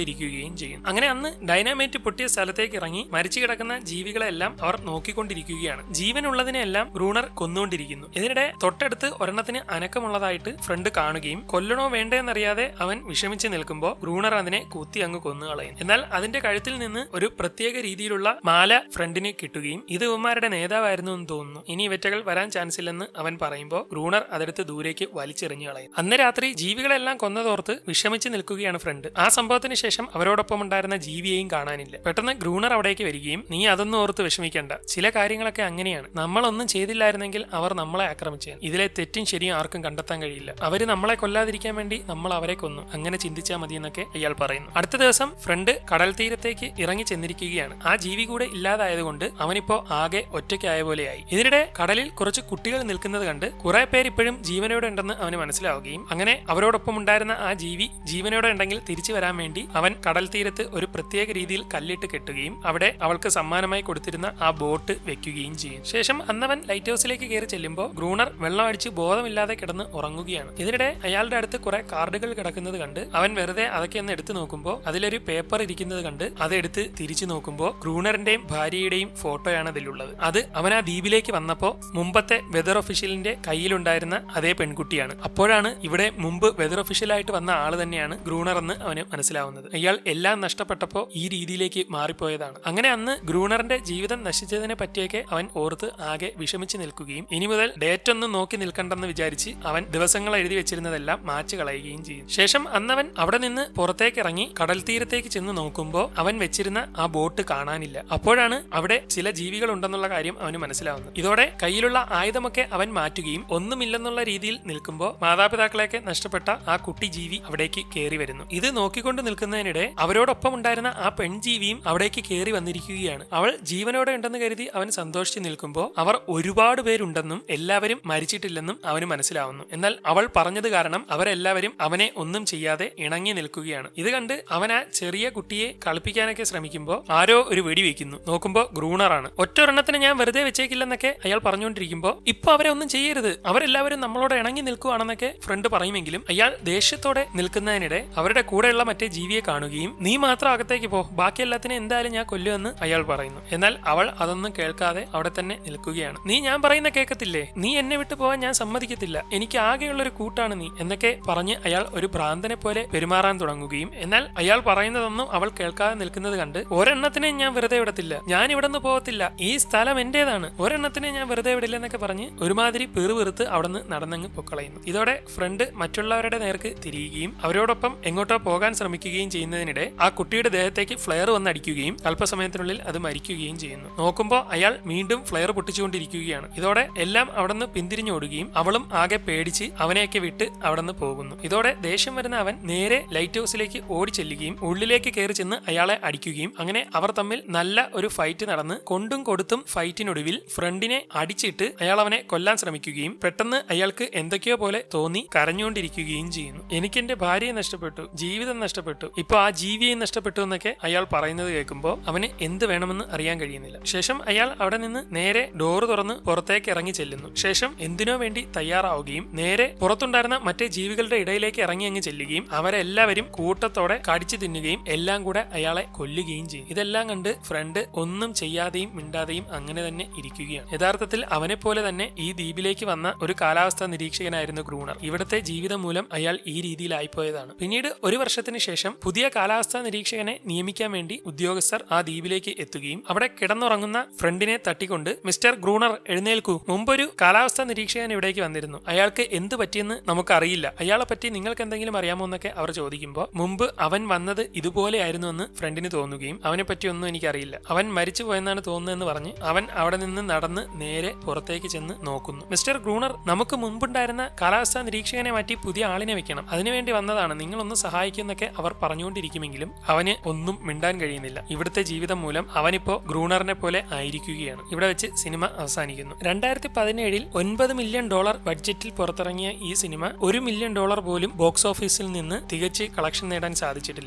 പറഞ്ഞുകൊണ്ടിരിക്കുകയും ചെയ്യും. അങ്ങനെ അന്ന് ഡൈനാമൈറ്റ് പൊട്ടിയ സ്ഥലത്തേക്ക് ഇറങ്ങി മരിച്ചു കിടക്കുന്ന ജീവികളെല്ലാം അവർ നോക്കിക്കൊണ്ടിരിക്കുകയാണ്. ജീവനുള്ളതിനെല്ലാം ഗ്രൂണർ കൊന്നുകൊണ്ടിരിക്കുന്നു. ഇതിനിടെ തൊട്ടടുത്ത് ഒരെണ്ണത്തിന് അനക്കമുള്ളതായിട്ട് ഫ്രണ്ട് കാണുകയും കൊല്ലണോ വേണ്ടെന്നറിയാതെ അവൻ വിഷമിച്ച് നിൽക്കുമ്പോൾ ഗ്രൂണർ അതിനെ കൂത്തി അങ്ങ് കൊന്നുകളയും എന്നാൽ അതിന്റെ കഴുത്തിൽ നിന്ന് ഒരു പ്രത്യേക രീതിയിലുള്ള മാല ഫ്രണ്ടിന് കിട്ടുകയും ഇത് ഇവന്മാരുടെ നേതാവായിരുന്നു എന്ന് തോന്നുന്നു. ഇനി ഇവറ്റകൾ വരാൻ ചാൻസ് ഇല്ലെന്ന് അവൻ പറയുമ്പോൾ ഗ്രൂണർ അതെടുത്ത് ദൂരേക്ക് വലിച്ചെറിഞ്ഞു കളയും അന്ന് രാത്രി ജീവികളെല്ലാം കൊന്നതോർത്ത് വിഷമിച്ച് നിൽക്കുകയാണ് ഫ്രണ്ട്. ആ സംഭവത്തിന് ശേഷം അവരോടൊപ്പം ഉണ്ടായിരുന്ന ജീവിയെയും കാണാനില്ല. പെട്ടെന്ന് ഗ്രൂണർ അവിടേക്ക് വരികയും നീ അതൊന്നും ഓർത്ത് വിഷമിക്കേണ്ട. ചില കാര്യങ്ങളൊക്കെ അങ്ങനെയാണ്. നമ്മളൊന്നും ചെയ്തില്ലായിരുന്നെങ്കിൽ അവർ നമ്മളെ ആക്രമിച്ചു ഇതിലെ തെറ്റും ശരിയും ആർക്കും കണ്ടെത്താൻ കഴിയില്ല. അവർ നമ്മളെ കൊല്ലാതിരിക്കാൻ വേണ്ടി നമ്മൾ അവരെ കൊന്നു. അങ്ങനെ ചിന്തിച്ചാൽ മതി എന്നൊക്കെ അയാൾ പറയുന്നു. അടുത്ത ദിവസം ഫ്രണ്ട് കടൽ തീരത്തേക്ക് ഇറങ്ങി ചെന്നിരിക്കുകയാണ്. ആ ജീവി കൂടെ ഇല്ലാതായതുകൊണ്ട് അവനിപ്പോ ആകെ ഒറ്റയ്ക്കായ പോലെയായി. ഇതിനിടെ കടലിൽ കുറച്ച് കുട്ടികൾ നിൽക്കുന്നത് കണ്ട് കുറെ പേർ ഇപ്പോഴും ജീവനോടെ ഉണ്ടെന്ന് അവന് മനസ്സിലാവുകയും അങ്ങനെ അവരോടൊപ്പം ഉണ്ടായിരുന്ന ആ ജീവി ജീവനോടെ ഉണ്ടെങ്കിൽ തിരിച്ചു വരാൻ വേണ്ടി അവൻ കടൽ തീരത്ത് ഒരു പ്രത്യേക രീതിയിൽ കല്ലിട്ട് കെട്ടുകയും അവിടെ അവൾക്ക് സമ്മാനമായി കൊടുത്തിരുന്ന ആ ബോട്ട് വെക്കുകയും ചെയ്യും. ശേഷം അന്നവൻ ലൈറ്റ് ഹൗസിലേക്ക് കയറി ചെല്ലുമ്പോൾ ഗ്രൂണർ വെള്ളം അടിച്ച് ബോധമില്ലാതെ കിടന്ന് ഉറങ്ങുകയാണ്. ഇതിനിടെ അയാളുടെ അടുത്ത് കുറെ കാർഡുകൾ കിടക്കുന്നത് കണ്ട് അവൻ വെറുതെ അതൊക്കെ ഒന്ന് എടുത്തു നോക്കുമ്പോൾ അതിലൊരു പേപ്പർ ഇരിക്കുന്നത് കണ്ട് അതെടുത്ത് തിരിച്ചു നോക്കുമ്പോൾ ഗ്രൂണറിന്റെയും ഭാര്യയുടെയും ഫോട്ടോയാണ് അതിലുള്ളത്. അത് അവൻ ആ ദ്വീപിലേക്ക് വന്നപ്പോൾ മുമ്പത്തെ വെതർ ഒഫീഷ്യലിന്റെ കയ്യിലുണ്ടായിരുന്ന അതേ പെൺകുട്ടിയാണ്. അപ്പോഴാണ് ഇവിടെ മുമ്പ് വെതർ ഒഫീഷ്യലായിട്ട് വന്ന ആൾ തന്നെയാണ് ഗ്രൂണർ എന്ന് അവന് മനസ്സിലാവുന്നത്. അയാൾ എല്ലാം നഷ്ടപ്പെട്ടപ്പോൾ ഈ രീതിയിലേക്ക് മാറിപ്പോയതാണ്. അങ്ങനെ അന്ന് ഗ്രൂണറിന്റെ ജീവിതം നശിച്ചതിനെ പറ്റിയൊക്കെ അവൻ ഓർത്ത് ആകെ വിഷമിച്ച് നിൽക്കുകയും ഇനി മുതൽ ഡേറ്റ് ഒന്നും നോക്കി നിൽക്കണ്ടെന്ന് വിചാരിച്ച് അവൻ ദിവസങ്ങൾ എഴുതി വെച്ചിരുന്നതെല്ലാം മാച്ച് കളയുകയും ചെയ്യും. ശേഷം അന്നവൻ അവിടെ നിന്ന് പുറത്തേക്ക് ഇറങ്ങി കടൽ തീരത്തേക്ക് ചെന്ന് നോക്കുമ്പോൾ അവൻ വെച്ചിരുന്ന ആ ബോട്ട് കാണാനില്ല. അപ്പോഴാണ് അവിടെ ചില ജീവികൾ ഉണ്ടെന്നുള്ള കാര്യം അവന് മനസ്സിലാവുന്നത്. ഇതോടെ കയ്യിലുള്ള ആയുധമൊക്കെ അവൻ മാറ്റുകയും ഒന്നുമില്ലെന്നുള്ള രീതിയിൽ നിൽക്കുമ്പോൾ മാതാപിതാക്കളെയൊക്കെ നഷ്ടപ്പെട്ട ആ കുട്ടി ജീവി അവിടേക്ക് കയറി വരുന്നു. ഇത് നോക്കിക്കൊണ്ട് നിൽക്കുന്നതിനിടെ അവരോടൊപ്പം ഉണ്ടായിരുന്ന ആ പെൺജീവിയും അവിടേക്ക് കയറി വന്നിരിക്കുകയാണ്. അവൾ ജീവനോടെ ഉണ്ടെന്ന് കരുതി അവൻ സന്തോഷിച്ച് നിൽക്കുമ്പോൾ അവർ ഒരുപാട് പേരുണ്ടെന്നും എല്ലാവരും മരിച്ചിട്ടില്ലെന്നും അവന് മനസ്സിലാവുന്നു. എന്നാൽ അവൾ പറഞ്ഞത് കാരണം അവരെല്ലാവരും അവനെ ഒന്നും ചെയ്യാതെ ഇണങ്ങി നിൽക്കുകയാണ്. ഇത് കണ്ട് അവൻ ആ ചെറിയ കുട്ടിയെ കളിപ്പിക്കാനൊക്കെ ശ്രമിക്കുമ്പോൾ ആരോ ഒരു വെടി വെക്കുന്നു. നോക്കുമ്പോൾ ഗ്രൂണറാണ് ഒറ്റൊരെണ്ണത്തിന് ഞാൻ വെറുതെ വെച്ചേക്കില്ലെന്നൊക്കെ അയാൾ പറഞ്ഞുകൊണ്ടിരിക്കുമ്പോൾ ഇപ്പൊ അവരെ ഒന്നും ചെയ്യരുത്. അവരെല്ലാവരും നമ്മളോട് ഇണങ്ങി നിൽക്കുകയാണെന്നൊക്കെ ഫ്രണ്ട് പറയുമെങ്കിലും അയാൾ ദേഷ്യത്തോടെ നിൽക്കുന്നതിനിടെ അവരുടെ കൂടെയുള്ള മറ്റേ ജീവിയെ കാണുകയും നീ മാത്രം അകത്തേക്ക് പോ. ബാക്കി എല്ലാത്തിനും എന്തായാലും ഞാൻ കൊല്ലുമെന്ന് അയാൾ പറയുന്നു. എന്നാൽ അവൾ അതൊന്നും കേൾക്കാതെ അവിടെ തന്നെ നിൽക്കുകയാണ്. നീ ഞാൻ പറയുന്ന കേൾക്കത്തില്ലേ? നീ എന്നെ വിട്ടു പോവാൻ ഞാൻ സമ്മതിക്കത്തില്ല. എനിക്ക് ആകെയുള്ളൊരു കൂട്ടാണ് നീ എന്നൊക്കെ പറഞ്ഞ് അയാൾ ഒരു ഭ്രാന്തനെ പോലെ പെരുമാറാൻ തുടങ്ങുകയും എന്നാൽ അയാൾ പറയുന്നതൊന്നും അവൾ കേൾക്കാതെ നിൽക്കുന്നത് കണ്ട് ഒരെണ്ണത്തിനെ ഞാൻ വെറുതെ വിടത്തില്ല. ഞാൻ ഇവിടെ നിന്ന് പോകത്തില്ല. ഈ സ്ഥലം എന്റേതാണ്. ഒരെണ്ണത്തിനെ ഞാൻ വെറുതെ വിടില്ല എന്നൊക്കെ പറഞ്ഞ് ഒരുമാതിരി പെറുപെറുത്ത് അവിടെ നിന്ന് നടന്നങ്ങ് പൊക്കളയുന്നു. ഇതോടെ ഫ്രണ്ട് മറ്റുള്ളവരുടെ നേർക്ക് തിരിയുകയും അവരോടൊപ്പം എങ്ങോട്ടോ പോകാൻ ശ്രമിക്കുകയും ചെയ്യുന്നതിനിടെ ആ കുട്ടിയുടെ ദേഹത്തേക്ക് ഫ്ലെയർ വന്ന് അടിക്കുകയും അല്പസമയത്തിനുള്ളിൽ അത് മരിക്കുകയും ചെയ്യുന്നു. നോക്കുമ്പോൾ അയാൾ വീണ്ടും ഫ്ലെയർ പൊട്ടിച്ചുകൊണ്ടിരിക്കുകയാണ്. ഇതോടെ എല്ലാം അവിടെ നിന്ന് പിന്തിരിഞ്ഞോടുകയും അവളും ആകെ പേടിച്ച് അവനെയൊക്കെ വിട്ട് അവിടെ നിന്ന് പോകുന്നു. ഇതോടെ ദേഷ്യം വരുന്ന അവൻ നേരെ ലൈറ്റ് ഹൗസിലേക്ക് ഓടി ചെല്ലുകയും ഉള്ളിലേക്ക് കയറി ചെന്ന് അയാളെ അടിക്കുകയും അങ്ങനെ അവർ തമ്മിൽ നല്ല ഒരു ഫൈറ്റ് നടന്ന് കൊണ്ടും കൊടുത്തും ഫൈറ്റിനൊടുവിൽ ഫ്രണ്ടിനെ അടിച്ചിട്ട് അയാൾ അവനെ കൊല്ലാൻ ശ്രമിക്കുകയും പെട്ടെന്ന് അയാൾക്ക് എന്തൊക്കെയോ പോലെ തോന്നി കരഞ്ഞുകൊണ്ടിരിക്കുകയും ചെയ്യുന്നു. എനിക്ക് എന്റെ ഭാര്യയെ നഷ്ടപ്പെട്ടു ജീവിതം നഷ്ടപ്പെട്ടു. ഇപ്പൊ ആ ജീവിയെ നഷ്ടപ്പെട്ടു എന്നൊക്കെ അയാൾ പറയുന്നത് കേൾക്കുമ്പോൾ അവന് എന്ത് വേണമെന്ന് അറിയാൻ കഴിയുന്നില്ല. ശേഷം അയാൾ അവിടെ നിന്ന് നേരെ ഡോറ് തുറന്ന് പുറത്തേക്ക് ഇറങ്ങി ചെല്ലുന്നു. ശേഷം എന്തിനോ വേണ്ടി തയ്യാറാവുകയും നേരെ പുറത്തുണ്ടായിരുന്ന മറ്റേ ജീവികളുടെ ഇടയിലേക്ക് ഇറങ്ങി അങ്ങ് ചെല്ലുകയും അവരെല്ലാവരും കൂട്ടത്തോടെ കടിച്ചു തിന്നുകയും എല്ലാം കൂടെ അയാളെ കൊല്ലുകയും ചെയ്യും. ഇതെല്ലാം കണ്ട് ഫ്രണ്ട് ഒന്നും ചെയ്യാതെയും മിണ്ടാതെയും അങ്ങനെ തന്നെ ഇരിക്കുകയാണ്. യഥാർത്ഥത്തിൽ അവനെ പോലെ തന്നെ ഈ ദ്വീപിലേക്ക് വന്ന ഒരു കാലാവസ്ഥാ നിരീക്ഷകനായിരുന്നു ഗ്രൂണർ ഇവിടുത്തെ ജീവിതം മൂലം അയാൾ ഈ രീതിയിലായിപ്പോയതാണ്. പിന്നീട് ഒരു വർഷത്തിന് ശേഷം പുതിയ കാലാവസ്ഥാ നിരീക്ഷകനെ നിയമിക്കാൻ വേണ്ടി ഉദ്യോഗസ്ഥർ ആ ദ്വീപിലേക്ക് എത്തുകയും അവിടെ കിടന്നുറങ്ങുന്ന ഫ്രണ്ടിനെ തട്ടിക്കൊണ്ട് മിസ്റ്റർ ഗ്രൂണർ എഴുന്നേൽക്കൂ. മുമ്പൊരു കാലാവസ്ഥാ നിരീക്ഷകൻ ഇവിടേക്ക് വന്നിരുന്നു. അയാൾക്ക് എന്ത് പറ്റിയെന്ന് നമുക്കറിയില്ല. അയാളെ പറ്റി നിങ്ങൾക്ക് എന്തെങ്കിലും അറിയാമോ എന്നൊക്കെ അവർ ചോദിക്കുമ്പോൾ മുമ്പ് അവൻ വന്നത് ഇതുപോലെയായിരുന്നു എന്ന് ഫ്രണ്ടിന് തോന്നുകയും അവനെ പറ്റി ഒന്നും എനിക്കറിയില്ല. അവൻ മരിച്ചു പോയെന്നാണ് തോന്നുന്നതെന്ന് പറഞ്ഞ് അവൻ അവിടെ നിന്ന് നടന്ന് നേരെ പുറത്തേക്ക് ചെന്ന് നോക്കുന്നു. മിസ്റ്റർ ഗ്രൂണർ നമുക്ക് മുമ്പുണ്ടായിരുന്ന കാലാവസ്ഥാ നിരീക്ഷകനെ മാറ്റി പുതിയ ആളിനെ വെക്കണം. അതിനുവേണ്ടി വന്നതാണ്. നിങ്ങളൊന്ന് സഹായിക്കുന്നൊക്കെ അവർ പറഞ്ഞുകൊണ്ടിരിക്കുമെങ്കിലും അവന് ഒന്നും മിണ്ടാൻ കഴിയുന്നില്ല. ഇവിടുത്തെ ജീവിതം മൂലം അവനിപ്പോ ഗ്രൂണറിനെ പോലെ ആയിരിക്കുകയാണ്. ഇവിടെ വെച്ച് സിനിമ അവസാനിക്കുന്നു. രണ്ടായിരത്തി പതിനേഴിൽ ഒൻപത് മില്യൺ ഡോളർ ബഡ്ജറ്റിൽ പുറത്തിറങ്ങിയ ഈ സിനിമ ഒരു മില്യൺ ഡോളർ പോലും ബോക്സ് ഓഫീസിൽ നിന്ന് തികച്ച് കളക്ഷൻ നേടാൻ സാധിച്ചിട്ടില്ല.